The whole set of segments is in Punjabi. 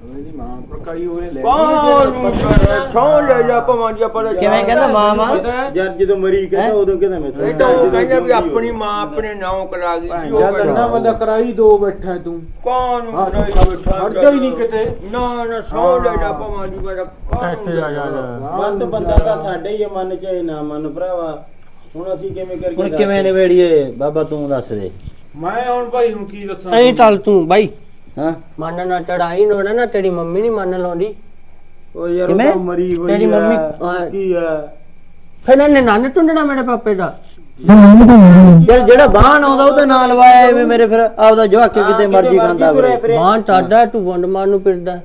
ਇਹਦੀ ਮਾਂ ਪ੍ਰਕਾਈ ਉਹਨੇ ਲੈ ਕਾਹਨੂੰ ਕਰ ਸੌ ਲੈ ਜਾ ਭਵਾਂ ਜੀ ਆਪਾਂ ਕਿਵੇਂ ਕਹਿੰਦਾ ਮਾਂ ਮਾਂ? ਯਾਰ ਜਦੋਂ ਮਰੀ ਕਹਿੰਦਾ ਉਦੋਂ ਕਹਿੰਦਾ ਮੈਂ ਇਹ ਤਾਂ ਉਹ ਕਹਿੰਦਾ ਵੀ ਆਪਣੀ ਮਾਂ ਆਪਣੇ ਨਾਮ ਕਰਾ ਗਈ ਸੀ ਉਹ ਜਦ ਨਾ ਬੰਦਾ ਕਰਾਈ ਦੋ ਬੈਠਾ ਤੂੰ। ਕੌਣ ਹਾਂ, ਹਟਦਾ ਹੀ ਨਹੀਂ ਕਿਤੇ। ਨਾ ਨਾ ਸੌ ਲੈ ਜਾ ਭਵਾਂ ਜੀ ਮੇਰਾ ਇੱਥੇ ਆ ਜਾ ਮਤ ਬੰਦਾ ਤਾਂ ਸਾਡੇ ਹੀ ਨਾ ਮੰਨ ਭਰਾਵਾ। ਹੁਣ ਅਸੀਂ ਕਿਵੇਂ ਕਰੀਏ ਹੁਣ? ਕਿਵੇਂ ਨਿਬੇੜੀਏ? ਬਾਬਾ ਤੂੰ ਦੱਸ ਦੇ। ਮੈਂ ਹੁਣ ਭਾਈ ਹੁਣ ਕੀ ਦੱਸਾਂ ਐਂ ਚੱਲ ਤੂੰ ਬਾਈ। ਹਾਂ? ਮੰਨ ਨਾ ਚੜਾਈ ਨੋ ਨਾ ਤੇਰੀ ਮੰਮੀ ਨਹੀਂ ਮੰਨ ਲਾਉਂਦੀ। ਉਹ ਯਾਰ ਉਹ ਕਿਵੇਂ? ਤਾਂ ਮਰੀ ਹੋਈ ਤੇਰੀ ਮੰਮੀ-। ਕੀ ਆ ਫਿਰ ਇਹਨੇ ਨੰਨ ਟੁੰਡਣਾ ਮੇਰੇ ਪਾਪੇ ਦਾ। ਯਾਰ ਜਿਹੜਾ ਬਾਹਨ ਆਉਂਦਾ ਉਹਦੇ ਨਾਲ ਲਵਾਇਆ ਐਵੇਂ ਮੇਰੇ ਫਿਰ ਆਪਦਾ ਜਵਾਕ ਕਿਤੇ ਮਰਜ਼ੀ ਖਾਂਦਾ ਵੇ। ਬਾਣ ਚਾਡਾ ਤੂੰ ਵੰਡ ਮਾਰ ਨੂੰ ਫਿਰਦਾ।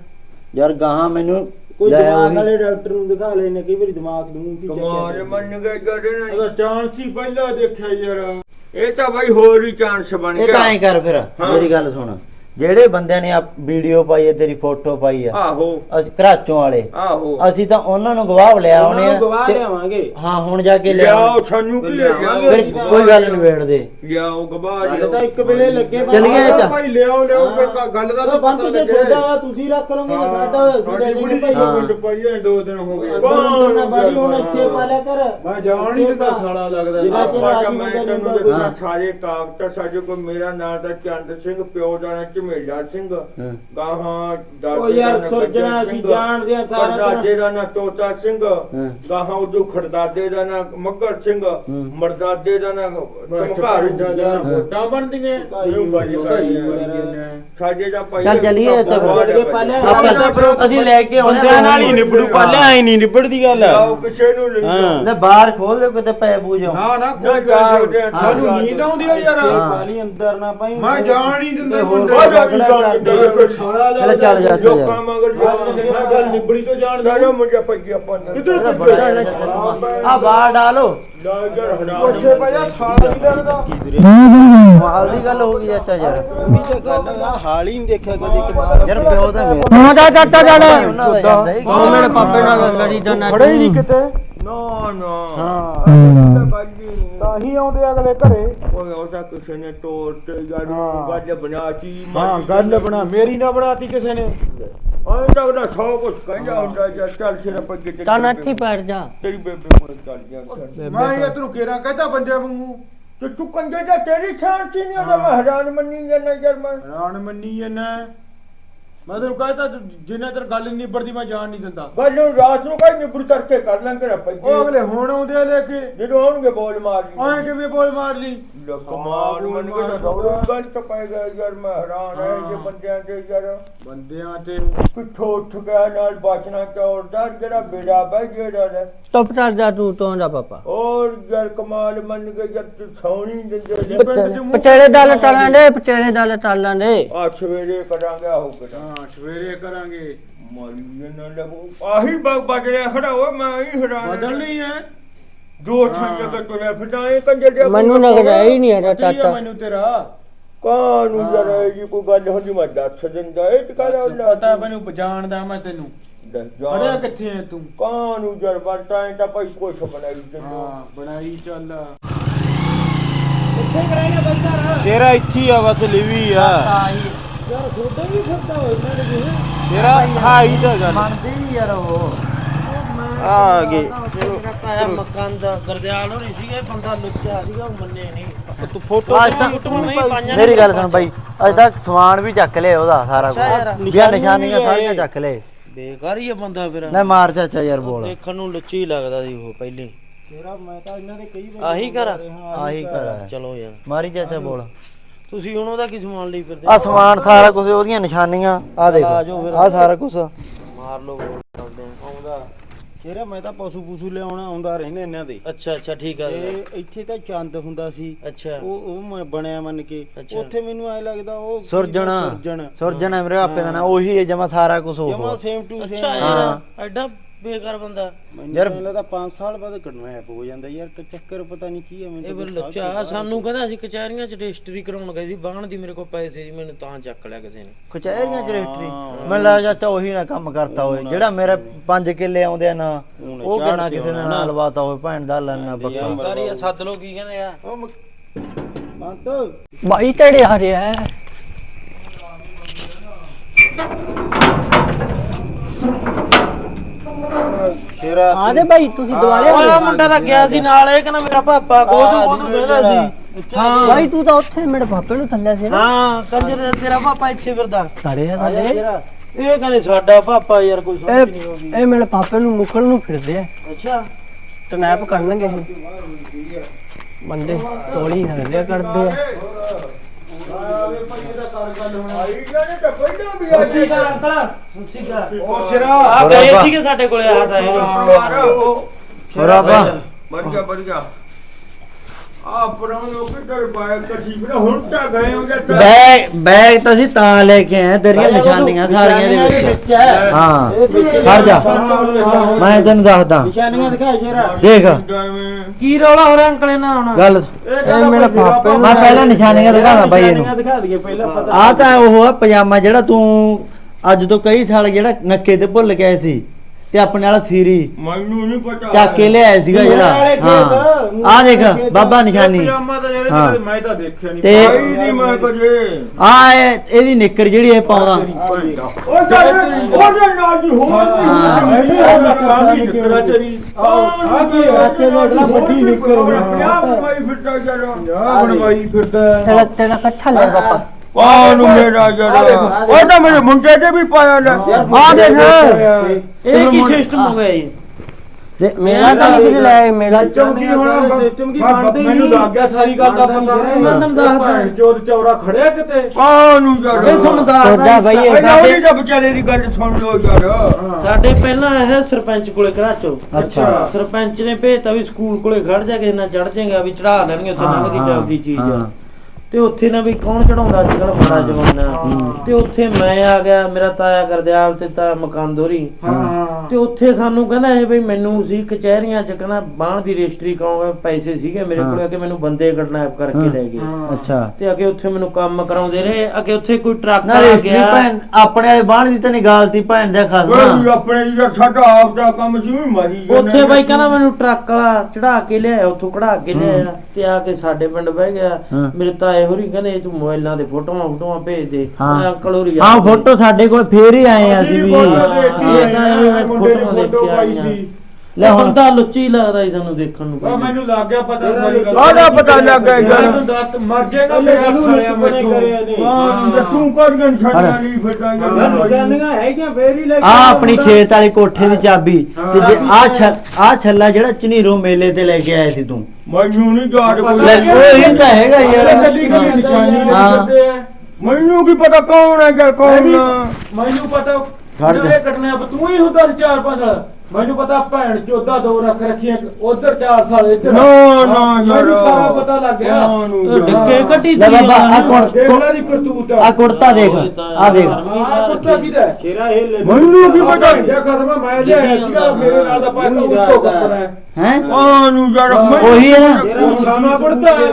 ਯਾਰ ਗਾਹਾਂ ਮੈਨੂੰ ਕੋਈ ਲੈ ਦਿਮਾਗ ਉਹੀ। ਵਾਲੇ ਡਾਕਟਰ ਨੂੰ ਦਿਖਾ ਲੈਣੇ ਕਈ ਵਾਰੀ ਦਿਮਾਗ ਨੂੰ ਕਮਾਲ ਚੱਕਿਆ ਮੰਨ ਗਏ ਜੜੇ ਉਹਦਾ ਚਾਂਸ ਹੀ ਪਹਿਲਾਂ ਦੇਖਿਆ ਯਾਰ। ਇਹ ਤਾਂ ਬਾਈ ਹੋਰ ਹੀ ਚਾਂਸ ਬਣ ਇਹ ਤਾਂ ਗਿਆ। ਐਂ ਕਰ ਫਿਰ ਮੇਰੀ ਗੱਲ ਸੁਣ। ਜਿਹੜੇ ਬੰਦਿਆਂ ਨੇ ਆ ਵੀਡੀਓ ਪਾਈ ਹੈ ਤੇਰੀ ਫੋਟੋ ਪਾਈ ਆ ਆਹੋ। ਅਸੀਂ ਘਰਾਚੋਂ ਵਾਲੇ ਆਹੋ। ਅਸੀਂ ਤਾਂ ਉਹਨਾਂ ਨੂੰ ਗਵਾਹ ਲਿਆ ਉਹਨਾਂ ਆਉਣੇ ਨੂੰ ਆ ਗਵਾ ਤੇ- ਲਿਆਵਾਂਗੇ। ਹਾਂ ਹੁਣ ਜਾ ਕੇ ਲਿਆ ਲਿਆਓ ਸਾਨੂੰ ਕੀ ਲੈ ਫਿਰ ਜਾਓ ਕੋਈ ਗੱਲ ਨਹੀਂ ਵੇੜਦੇ ਲਿਆਓ ਗਵਾ ਗੱਲ ਤਾਂ ਲਿਆਓ ਇੱਕ ਵੇਲੇ ਲੱਗੇ ਚੱਲੀਏ ਬਾਬਾ। ਤਾਂ। ਭਾਈ ਲਿਆਓ ਲਿਆਓ ਫਿਰ ਕ- ਗੱਲ ਦਾ ਤਾਂ ਬੰਦ ਲੱਗੇ ਤੁਸੀਂ ਰੱਖ ਲਓਗੇ ਜਾਂ ਸਾਡਾ ਹੋਇਆ ਸੀ ਸਾਡੀ ਬੁੜੀ ਭਾਈ। ਹਾਂ। ਪਿੰਡ ਪਈ ਐ ਦੋ ਦਿਨ ਹੋ ਗਏ। ਕੌਣ ਨਾ ਬਾੜੀ ਹੁਣ। ਇੱਥੇ ਪਾ ਲਿਆ ਕਰ। ਮੈਂ ਜਾਣ ਹੀ ਦਿੰਦਾ ਸਾਲਾ ਲੱਗਦਾ। ਜਿਹੜਾ ਤੇਰਾ ਆਜੀ ਮੈਂ ਬੰਦਾ ਤੈਨੂੰ ਨਹੀਂ ਹੁੰਦਾ ਦੱਸਾਂ ਸਾਰੇ ਕਾਗਜ਼ ਸਾਡੇ ਕੋਲ ਮੇਰਾ ਨਾਮ ਤਾਂ ਚੰਦ ਸਿੰਘ ਪਿਓ ਦਾ ਨਾਂ ਝਮੇਲਾ ਸਿੰਘ ਗਾਹਾਂ ਦਾਦੇ ਉਹ ਯਾਰ ਦਾ ਨਾਂ ਸੁਰਜਣਾ ਗੱਜਣ ਅਸੀਂ ਸਿੰਘ, ਜਾਣਦੇ ਆ ਸਾਰਾ ਪੜਦਾਦੇ ਦਾ ਨਾਂ ਤੋਤਾ ਸਿੰਘ ਗਾਹਾਂ ਉਦੋਂ ਖੜਦਾਦੇ ਦਾ ਨਾਂ ਮੱਗਰ ਸਿੰਘ ਮਰਦਾਦੇ ਦਾ ਨਾਂ ਧਮਕਾਰੂ ਯਾਰ ਵੋਟਾਂ ਬਣਦੀਆਂ। ਬਾਜੀ ਕਰਦੀ ਆ। ਸਾਡੇ ਦਾ ਭਾਈ ਚੱਲ ਚੱਲੀਏ ਇੱਥੇ ਫਿਰ। ਆਪਾਂ ਅਸੀਂ ਲੈ ਕੇ ਆਉਣੇ ਬੰਦਿਆਂ ਨਾਲ ਹੀ ਨਿਬੜੂ ਪਾ ਲਿਆ ਐ ਨਹੀਂ ਨਿਬੜਦੀ ਗੱਲ। ਆਓ ਕਿਸੇ ਨੂੰ ਲੈ ਜਾਓ। ਨਾ ਬਾਹਰ ਖੋਲ ਦੇ ਕਿਤੇ ਪੈ ਬੂਝੋ। ਨਾ ਨਾ ਨਾ ਕੋਈ ਗੱਲ ਨਹੀਂ। ਸਾਨੂੰ ਨੀਂਦ ਆਉਂਦੀ ਆ ਯਾਰ। ਪਾਣੀ ਅੰਦਰ ਨਾ ਪਾਈ ਮੈਂ ਜਾਣ ਹੀ ਦਿੰਦਾ ਮੁੰਡੇ ਆ ਜਾ, ਜਾ, ਜਾ, ਜਾ, ਸਾਲਾ ਚੱਲ ਚੱਲ ਜਾ ਚੱਲ ਲੋਕਾਂ ਜਾ ਮਗਰ ਮੈਂ ਗੱਲ ਨਿਬੜੀ ਤੋਂ ਜਾਣ ਜਾ ਜਾ ਮੁੰਡੇ ਪੱਜੀ ਆਪਾਂ ਨੂੰ। ਆ ਬਾਹਰ ਡਾਲੋ। ਜਾ ਜਾ ਉੱਥੇ ਪਿਆ ਸਾਲਾ ਵੀ ਲੱਗਦਾ ਮਾਲ ਦੀ ਗੱਲ ਹੋ ਗਈ ਚਾਚਾ ਯਾਰ। ਵੀ ਤਾਂ ਗੱਲ ਆ ਹਾਲ ਹੀ ਨਹੀਂ ਦੇਖਿਆ ਕਦੇ ਕਮਾਲ ਯਾਰ ਪਿਓ ਤਾਂ ਮੇਰਾ ਹਾਂ ਜਾ ਚਾਚਾ ਜਾਣਾ ਦਾ ਉਹ ਮੇਰੇ ਪਾਪੇ ਨਾਲ ਲੜੀ ਜਾਣਾ ਖੜੇ ਹੀ ਨਹੀਂ ਕਿਤੇ। ਨਾ ਨਾ। ਹਾਂ। ਤਾਂ ਤਾਂ ਹੀ ਆਉਂਦੇ ਅਗਲੇ ਘਰੇ। ਉਹ ਉਹਦਾ ਕਿਸੇ ਨੇ ਤੋੜ ਤੇ ਯਾਰ ਹਾਂ। ਗੱਲ ਬਣਾਤੀ ਹਾਂ ਗੱਲ ਬਣਾ ਮੇਰੀ ਨਾ ਬਣਾਤੀ ਕਿਸੇ ਨੇ। ਆਂ ਤਾਂ ਉਹਦਾ ਸੌ ਕੁਛ ਕਹਿੰਦਾ ਹੁੰਦਾ ਜਾਂ ਚੱਲ ਸਿਰ ਪੱਗੇ ਤੇ ਤਾਂ ਨੱਥੀ ਪੈਰ ਜਾ। ਤੇਰੀ ਬੇਬੇ ਕੋਲ ਚੱਲ ਜਾ ਮੈਂ ਇਹ ਤੈਨੂੰ ਕੇਰਾ ਕਹਤਾ ਬੰਦੇ ਵਾਂਗੂ ਤੇ ਤੂੰ ਕੰਜੇ ਦਾ ਤੇਰੀ ਸ਼ਾਂਤੀ ਨਹੀਂ ਉਹਦਾ ਮੈਂ ਹੈਰਾਨ ਮੰਨੀ ਜਾਂਦਾ ਯਾਰ ਮੈਂ। ਰਾਣ ਮੰਨੀ ਜਨਾ ਮੈਂ ਤੈਨੂੰ ਕਹਤਾ ਜਿੰਨਾ ਚਿਰ ਗੱਲ ਨਹੀਂ ਨਿਬੜਦੀ ਮੈਂ ਜਾਣ ਨਹੀਂ ਦਿੰਦਾ। ਗੱਲ ਨੂੰ ਰਾਤ ਨੂੰ ਕਹੀਂ ਨਿਬੜ ਕਰਕੇ ਕਰ ਲਾਂਗੇ ਨਾ ਉਹ ਅਗਲੇ ਹੁਣ ਆਉਂਦੇ ਆ ਲੈ ਕੇ। ਜਦੋਂ ਆਉਣਗੇ ਬੋਲ ਮਾਰ ਲਈ। ਆਏ ਕਿਵੇਂ ਬੋਲ ਮਾਰ ਲਈ? ਕਮਾਲ ਮੰਨ ਕੇ ਤਾਂ ਦੌੜੋ ਗੱਲ ਤਾਂ ਪੈ ਗਿਆ ਯਾਰ ਮੈਂ ਹੈਰਾਨ ਹੈ ਜੇ ਬੰਦਿਆਂ ਤੇ ਯਾਰ। ਬੰਦਿਆਂ ਤੇ ਕਿੱਥੋਂ ਉੱਠ ਗਿਆ ਨਾਲ ਬਾਚਣਾ ਚੌੜਦਾ ਜਿਹੜਾ ਬੇੜਾ ਬਹਿ ਜਿਹੜਾ ਨੇ ਚੁੱਪ ਚਾਰ ਜਾ ਤੂੰ ਤੋਂ ਦਾ ਪਾਪਾ। ਔਰ ਯਾਰ ਕਮਾਲ ਮੰਨ ਕੇ ਜਦ ਤੂੰ ਸੌਣੀ ਦਿੰਦੇ। ਪਚੇੜੇ ਡਾਲ ਟਾਲਾਂ ਦੇ ਪਚੇੜੇ ਡਾਲ ਟਾਲਾਂ ਦੇ। ਆ ਸਵੇਰੇ ਕਰਾਂਗੇ ਆਹੋ ਕਰਾਂ ਹਾਂ ਸਵੇਰੇ ਕਰਾਂਗੇ। ਮਾਰੀ ਨਾ ਲੱਗੋ ਆਹੀ ਬਗ ਬਜ ਰਿਹਾ ਖੜਾ ਹੋ ਮੈਂ ਹੀ ਹੈਰਾਨ ਬਦਲਣੀ ਹੈ। ਦੋ ਥਾਂ ਜਗ੍ਹਾ ਤੁਰਿਆ ਫਿਰਦਾ ਇਹ ਕੰਜਰ ਜਿਹਾ ਮੈਨੂੰ ਨਗਰ ਹੀ ਨਹੀਂ ਆਦਾ ਪਤਾ ਹੀ ਮੈਨੂੰ ਤੇਰਾ। ਕਾਨੂੰ ਜਰਾ ਇਹ ਜੀ ਕੋਈ ਗੱਲ ਹੁੰਦੀ ਮੈਂ ਦੱਸ ਦਿੰਦਾ ਇਹ ਟਿਕਾਲਾ ਪਤਾ ਮੈਨੂੰ ਜਾਣਦਾ ਮੈਂ ਤੈਨੂੰ। ਪੜਿਆ ਕਿੱਥੇ ਐ ਤੂੰ? ਕਾਨੂੰ ਜਰ ਬਰਤਾ ਤਾਂ ਭਾਈ ਕੋਈ ਬਣਾਈ ਜੰਨੋ ਹਾਂ ਬਣਾਈ ਚੱਲ। ਸ਼ੇਰਾ ਇੱਥੇ ਹੀ ਆ ਬਸ ਲਿਵੀ ਆ। ਯਾਰ ਛੋਟੇ ਵੀ ਫਿਰਦਾ ਹੋਇਆ ਇਹਨਾਂ ਦੇ ਸ਼ੇਰਾ ਹਾਈ ਤਾਂ ਗੱਲ। ਮੰਨਦੇ ਨਹੀਂ ਯਾਰ ਉਹ। ਆ ਗਏ। ਪਾਇਆ ਮਕਾਨ ਦਾ ਗਰਦਿਆਲ ਹੋਣੀ ਸੀਗਾ ਇਹ ਬੰਦਾ ਲੁੱਟਿਆ ਸੀਗਾ ਉਹ ਮੰਨੇ ਨਹੀਂ ਤੂੰ ਫੋਟੋ ਅੱਜ ਤਾਂ ਨਹੀਂ ਪਾਈਆਂ ਮੇਰੀ ਗੱਲ ਸੁਣ ਬਾਈ ਅੱਜ ਤੱਕ ਸਮਾਨ ਵੀ ਚੱਕ ਲਿਆ ਉਹਦਾ ਸਾਰਾ ਕੁਝ ਬਿਆ ਨਿਸ਼ਾਨੀਆਂ ਸਾਰੀਆਂ ਚੱਕ ਲਏ। ਬੇਕਾਰ ਹੀ ਆ ਬੰਦਾ ਫਿਰ। ਨਾ ਮਾਰ ਚਾਚਾ ਯਾਰ ਬੋਲ। ਦੇਖਣ ਨੂੰ ਲੁੱਚੀ ਲੱਗਦਾ ਸੀ ਉਹ ਪਹਿਲੇ। ਸ਼ੇਰਾ ਮੈਂ ਤਾਂ ਇਹਨਾਂ ਦੇ ਕਈ ਵਾਰ ਆਹੀ ਕਰ ਆਹੀ ਕਰ ਚਲੋ ਯਾਰ। ਮਾਰੀ ਚਾਚਾ ਬੋਲ। ਤੁਸੀਂ ਹੁਣ ਉਹਦਾ ਕੀ ਸਮਾਨ ਲਈ ਫਿਰਦੇ ਆ ਸਮਾਨ ਸਾਰਾ ਕੁਝ ਉਹਦੀਆਂ ਨਿਸ਼ਾਨੀਆਂ ਆ ਦੇਖੋ ਆ ਜਾਓ ਫਿਰ। ਆ ਸਾਰਾ ਕੁਝ। ਮਾਰ ਲਓ ਗੋਲ ਚੱਲਦੇ ਆ ਆਉਂਦਾ। ਸ਼ੇਰਾ ਮੈਂ ਤਾਂ ਪਸ਼ੂ ਪਸ਼ੂ ਲਿਆਉਣਾ ਆਉਂਦਾ ਰਹਿੰਦਾ ਇਹਨਾਂ ਦੇ। ਅੱਛਾ ਅੱਛਾ ਠੀਕ ਆ। ਤੇ ਇੱਥੇ ਤਾਂ ਚੰਦ ਹੁੰਦਾ ਸੀ। ਅੱਛਾ। ਉਹ ਉਹ ਮੈਂ ਬਣਿਆ ਮੰਨ ਕੇ। ਅੱਛਾ। ਉੱਥੇ ਮੈਨੂੰ ਐ ਲੱਗਦਾ ਉਹ ਸੁਰਜਣ। ਸੁਰਜਣ। ਸੁਰਜਣ ਹੈ ਮੇਰੇ ਆਪੇ ਦਾ ਨਾਂ ਉਹੀ ਹੈ ਜਮਾ ਸਾਰਾ ਕੁਝ ਜਮਾ ਉਹ ਸੇਮ ਟੂ ਅੱਛਾ ਸੇਮ ਹਾਂ। ਐਡਾ ਬੇਕਾਰ ਬੰਦਾ। ਮੈਨੂੰ ਯਾਰ- ਯਾਰ ਲੱਗਦਾ 5 ਸਾਲ ਬਾਅਦ ਕਿਡਨੈਪ ਹੋ ਜਾਂਦਾ ਯਾਰ ਕਿ ਚੱਕਰ ਪਤਾ ਨਹੀਂ ਕੀ ਹੈ ਮੈਨੂੰ ਇਹ ਲੁੱਚਾ ਸਾਨੂੰ ਕਹਿੰਦਾ ਸੀ ਕਚਹਿਰੀਆਂ 'ਚ ਰਜਿਸਟਰੀ ਕਰਾਉਣ ਗਏ ਸੀ ਬਾਹਣ ਦੀ ਮੇਰੇ ਕੋਲ ਪੈਸੇ ਸੀ ਮੈਨੂੰ ਤਾਂ ਚੱਕ ਲਿਆ ਕਿਸੇ ਨੇ। ਕਚਹਿਰੀਆਂ ਚ ਰਜਿਸਟਰੀ? ਮੈਨੂੰ ਲੱਗਦਾ ਚਾਚਾ ਉਹੀ ਨਾ ਕੰਮ ਕਰਤਾ ਹੋਏ ਜਿਹੜਾ ਮੇਰੇ 5 ਕਿੱਲੇ ਆਉਂਦੇ ਆ ਨਾ ਉਹ ਕਿੰਨਾ ਕਿਸੇ ਨੇ ਨਾਲ ਲਵਾਤਾ ਹੋਵੇ ਭੈਣ ਦਾ ਲੈਣਾ ਪੱਕਾ। ਸਾਰੀ ਆ ਸੱਦ ਲੋ ਕੀ ਕਹਿੰਦੇ ਆ? ਬੰਤ ਬਾਈ ਤੇੜੇ ਆ ਰਿਹਾ ਹੈ। ਸ਼ੇਰਾ ਹਾਂ ਬਾਈ ਤੁਸੀਂ ਆ ਉਹ ਮੁੰਡਾ ਤਾਂ ਗਿਆ ਸੀ ਨਾਲ ਇਹ ਕਹਿੰਦਾ ਮੇਰਾ ਪਾਪਾ ਗੋਦੂ ਗੋਦੂ ਕਹਿੰਦਾ ਸੀ। ਹਾਂ। ਬਾਈ ਤੂੰ ਤਾਂ ਉੱਥੇ ਮੇਰੇ ਪਾਪੇ ਨੂੰ ਥੱਲੇ ਸੀ ਨਾ। ਹਾਂ ਕੰਜਰ ਤੇਰਾ ਪਾਪਾ ਇੱਥੇ ਫਿਰਦਾ। ਸਾਰੇ ਆ ਸਾਡੇ। ਸ਼ੇਰਾ ਇਹ ਕਹਿੰਦੇ ਸਾਡਾ ਪਾਪਾ ਯਾਰ ਕੋਈ ਸਮਝ ਨਹੀਂ ਇਹ ਆਉਂਦੀ। ਇਹ ਮੇਰੇ ਪਾਪੇ ਨੂੰ ਮੁਕਲ ਨੂੰ ਫਿਰਦੇ ਆ। ਅੱਛਾ। ਟਨੈਪ ਕਰਨਗੇ ਇਹ। ਬੰਦੇ ਤੋੜੀ ਹਰਦੇ ਕਰਦੇ ਆ। ਠੀਕ ਆ ਅੰਕਲ ਠੀਕ ਆ ਉਹ ਚਿਰਾ ਆ ਗਏ ਸੀਗੇ ਸਾਡੇ ਕੋਲੇ ਆ ਤਾਂ ਇਹ ਹੋਰ ਆਪਾ? ਵਧੀਆ ਵਧੀਆ ਆ ਲੋਕੇ ਤਰ ਬਾਇਕ ਕੱਢੀ ਫਿਰ ਹੁਣ ਤਾਂ ਗਏ ਹੋਗੇ ਤਾਂ ਬੈਗ ਬੈਗ ਤਾਂ ਅਸੀਂ ਤਾਂ ਲੈ ਕੇ ਆਏ ਤੇਰੀਆਂ ਨਿਸ਼ਾਨੀਆਂ ਸਾਰੀਆਂ ਦੇ ਵਿੱਚ। ਹਾਂ। ਖੜ ਜਾ। ਮੈਂ ਤੈਨੂੰ ਦੱਸਦਾ। ਨਿਸ਼ਾਨੀਆਂ ਦਿਖਾ। ਕੀ ਰੌਲਾ ਹੋ ਰਿਹਾ ਅੰਕਲ ਇਹਨਾਂ ਹੁਣ? ਗੱਲ ਇਹ ਮੇਰੇ ਪਾਪੇ ਮੈਂ ਪਹਿਲਾਂ ਨਿਸ਼ਾਨੀਆਂ ਦਿਖਾਦਾ ਬਾਈ ਇਹਨੂੰ। ਆ ਤਾਂ ਉਹ ਆ ਪਜਾਮਾ ਜਿਹੜਾ ਤੂੰ ਅੱਜ ਤੋਂ ਕਈ ਸਾਲ ਜਿਹੜਾ ਨੱਕੇ ਤੇ ਭੁੱਲ ਗਿਆ ਸੀ। ਤੇ ਆਪਣੇ ਵਾਲਾ ਸੀਰੀ ਮੈਨੂੰ ਨਹੀਂ ਪਤਾ। ਚੱਕ ਕੇ ਲਿਆਇਆ ਸੀਗਾ ਜਿਹੜਾ। ਹਾਂ। ਆ ਦੇਖ ਬਾਬਾ ਨਿਸ਼ਾਨੀ। ਪਜਾਮਾ ਤਾਂ ਯਾਰ ਹਾਂ। ਇਹਦੇ ਮੈਂ ਤਾਂ ਦੇਖਿਆ ਨਹੀਂ। ਤੇ ਭਾਈ ਨਹੀਂ ਮੈਂ ਕਦੇ। ਆ ਇਹਦੀ ਨਿੱਕਰ ਜਿਹੜੀ ਇਹ ਪਾਉਂਦਾ। ਉਹ ਤਾਂ ਉਹਦੇ ਨਾਲ ਦੀ ਹੋ ਆ ਕੀ ਰਾਤੇ ਨੂੰ ਅਗਲਾ ਵੱਡੀ ਨਿਕਲ ਭਾਈ ਫਿਰਦਾ ਜਰਾ। ਆ ਬਣਵਾਈ ਫਿਰਦਾ। ਤੇਰਾ ਤੇਰਾ ਕੱਛਾ ਲੈ ਆਹ ਨੂੰ ਮੇਰਾ ਜਰਾ। ਉਹ ਤਾਂ ਮੇਰੇ ਮੁੰਡੇ ਤੇ ਵੀ ਪਾਇਆ ਲੈ ਆ ਦੇਖ। ਇਹ ਕੀ ਸਿਸਟਮ ਹੋ ਗਿਆ ਜੀ ਤੇ ਮੇਰਾ ਤਾਂ ਨਹੀਂ ਲੈ ਮੇਰਾ ਚੌਂਕੀ ਹੁਣ ਸਿਸਟਮ ਕੀ ਬਣਦੇ ਹੀ ਮੈਨੂੰ ਨਹੀਂ। ਲੱਗ ਗਿਆ ਸਾਰੀ ਗੱਲ ਦਾ ਪਤਾ। ਮੈਂ ਤੁਹਾਨੂੰ ਦੱਸਦਾ। ਭੈਣ ਚੋਦ ਚੌਰਾ ਖੜਿਆ ਕਿਤੇ। ਆਹ ਨੂੰ ਜਰਾ ਇਹ ਤੁਹਾਨੂੰ ਤੁਹਾਡਾ ਦੱਸਦਾ ਬਾਈ ਇਹ ਪਹਿਲਾਂ ਉਹਦੀ ਤਾਂ ਵਿਚਾਰੇ ਦੀ ਗੱਲ ਸੁਣ ਲਓ ਯਾਰ। ਸਾਡੇ ਪਹਿਲਾਂ ਇਹ ਸਰਪੰਚ ਕੋਲੇ ਘਰਾਚੋ ਅੱਛਾ। ਸਰਪੰਚ ਨੇ ਭੇਜਤਾ ਵੀ ਸਕੂਲ ਕੋਲੇ ਖੜ ਜਾ ਚੜ ਜਾਏਗਾ ਵੀ ਚੜਾ ਲੈਣਗੇ ਉੱਥੇ ਲੰਘ ਦੀ ਚੱਲਦੀ ਚੀਜ਼। ਹਾਂ। ਤੇ ਉੱਥੇ ਨਾ ਵੀ ਕੌਣ ਚੜਾਉਂਦਾ ਅੱਜ ਕੱਲ ਮਾੜਾ ਜਮਾਨਾ ਤੇ ਉੱਥੇ ਮੈਂ ਆ ਗਿਆ ਮੇਰਾ ਤਾਇਆ ਕਰਦਿਆਲ ਤੇ ਤਾਂ ਮਕਾਨਦੋਰੀ ਹਾਂ। ਤੇ ਉੱਥੇ ਸਾਨੂੰ ਕਹਿੰਦਾ ਇਹ ਵੀ ਮੈਨੂੰ ਸੀ ਕਚਹਿਰੀਆਂ ਚ ਕਹਿੰਦਾ ਬਾਣ ਦੀ ਰਜਿਸਟਰੀ ਕਰਾਉਣ ਪੈਸੇ ਸੀਗੇ ਮੇਰੇ। ਕੋਲੇ ਕਿ ਮੈਨੂੰ ਬੰਦੇ ਕਿਡਨੈਪ ਕਰਕੇ। ਲੈ ਗਏ। ਅੱਛਾ। ਤੇ ਅਗੇ ਉੱਥੇ ਮੈਨੂੰ ਕੰਮ ਕਰਾਉਂਦੇ ਰਹੇ। ਅਗੇ ਉੱਥੇ ਕੋਈ ਟਰੱਕ ਨਾ ਆ ਗਿਆ। ਭੈਣ ਆਪਣੇ ਵਾਲੇ ਬਾਣ ਦੀ ਤਾਂ ਨਹੀਂ ਗਾਲਤੀ ਭੈਣ ਦਾ ਖਾਸਾ ਆਪਣੇ ਜਿਹੜਾ ਸਾਡਾ ਆਪ ਦਾ ਕੰਮ ਸੀ ਉਹ ਮਾਰੀ ਜਾਂਦੇ ਉੱਥੇ ਬਾਈ ਕਹਿੰਦਾ ਮੈਨੂੰ ਟਰੱਕ ਵਾਲਾ ਚੜਾ ਕੇ ਲਿਆਇਆ ਉੱਥੋਂ ਕਢਾ ਕੇ ਲਿਆਇਆ। ਤੇ ਆ ਕੇ ਸਾਡੇ ਪਿੰਡ ਬਹਿ ਗਿਆ। ਮੇਰੇ ਤਾਏ ਹੋਰੀ ਕਹਿੰਦੇ ਤੂੰ ਮੋਬਾਈਲਾਂ ਤੇ ਫੋਟੋਆਂ ਫੋਟੋਆਂ ਭੇਜ ਦੇ। ਹਾਂ। ਮੈਂ ਅੰਕਲ ਹੋਰੀ ਹਾਂ ਫੋਟੋ ਸਾਡੇ ਕੋਲ ਫੇਰ ਹੀ ਆਏ ਆ ਅਸੀਂ ਵੀ ਫੋਟੋ ਦੇਖੀ ਹਾਂ, ਹੈ ਮੁੰਡੇ ਦੀ ਫੋਟੋ ਪਾਈ ਸੀ। ਲੈ ਬੰਦਾ ਲੁੱਚੀ ਲੱਗਦਾ ਸੀ ਸਾਨੂੰ ਦੇਖਣ ਨੂੰ ਆ। ਮੈਨੂੰ ਲੱਗ ਗਿਆ ਪਤਾ ਸਾਰੀ ਗੱਲ। ਕਾਹਦਾ ਪਤਾ ਲੱਗ ਗਿਆ ਯਾਰ? ਮੈਨੂੰ ਦੱਸ ਮਰ ਜਾਏਗਾ ਮੇਰਾ ਸਾਲਿਆ ਮੈਥੋਂ ਹਾਂ ਤੂੰ ਗੰ ਛੱਡਣਾ ਨਹੀਂ ਫਿਰਦਾ ਯਾਰ ਨਿਸ਼ਾਨੀਆਂ ਹੈਗੀਆਂ ਫੇਰ ਹੀ ਲੈ ਆ ਆਪਣੀ। ਖੇਤ ਵਾਲੀ ਕੋਠੇ ਦੀ ਚਾਬੀ। ਤੇ ਜੇ ਆ ਛ ਆ ਛੱਲਾ ਜਿਹੜਾ ਚਨੀਰੋ ਮੇਲੇ ਤੇ ਲੈ ਕੇ ਆਇਆ ਸੀ ਤੂੰ। ਮੈਨੂੰ ਨਹੀਂ ਯਾਦ ਲੈ ਕੋਈ। ਉਹੀ ਤਾਂ ਹੈਗਾ ਯਾਰ। ਗੱਲੀ ਗੱਲੀ ਨਿਸ਼ਾਨੀ ਹਾਂ। ਲਿਖਦੇ ਆ? ਮੈਨੂੰ ਕੀ ਪਤਾ ਕੌਣ ਹੈ ਯਾਰ ਕੌਣ ਨਾ। ਮੈਨੂੰ ਪਤਾ ਦੇ। ਨਵੇਂ ਕੱਟਣੇ ਆ? ਤੂੰ ਹੀ ਹੁੰਦਾ ਸੀ ਚਾਰ ਪੰਜ ਸਾਲ। ਮੈਨੂੰ ਪਤਾ ਭੈਣ ਚੋਦਾ ਦੋ ਰੱਖ ਰੱਖੀਆਂ ਉਧਰ ਚਾਰ ਸਾਲ ਇੱਧਰ ਨਾ ਨਾ ਯਾਰ। ਮੈਨੂੰ ਸਾਰਾ ਪਤਾ ਲੱਗ ਗਿਆ। ਡਿੱਗੇ ਕੱਢੀ ਲੈ ਬਾਬਾ ਆ ਲੈ ਦੀ ਕਰਤੂਤ ਆ। ਕੁੜਤਾ ਦੇਖ ਆ ਦੇਖ। ਆ ਕੁੱਤਾ ਕਿਹਦਾ? ਸ਼ੇਰਾ ਇਹ ਲੈ ਮੈਨੂੰ ਕੀ ਪਤਾ। ਇਹ ਕਦਮ ਮੈਂ ਲਿਆ ਸੀਗਾ ਮੇਰੇ ਨਾਲ ਦਾ ਪਾਇਆ ਉੱਤੋਂ ਕੱਪੜਾ ਹੈ। ਹੈ? ਆ ਨੂੰ ਯਾਰ ਉਹੀ ਹੈ ਨਾ। ਉਹ ਸਾਮਾ ਪੜਤਾ ਹੈ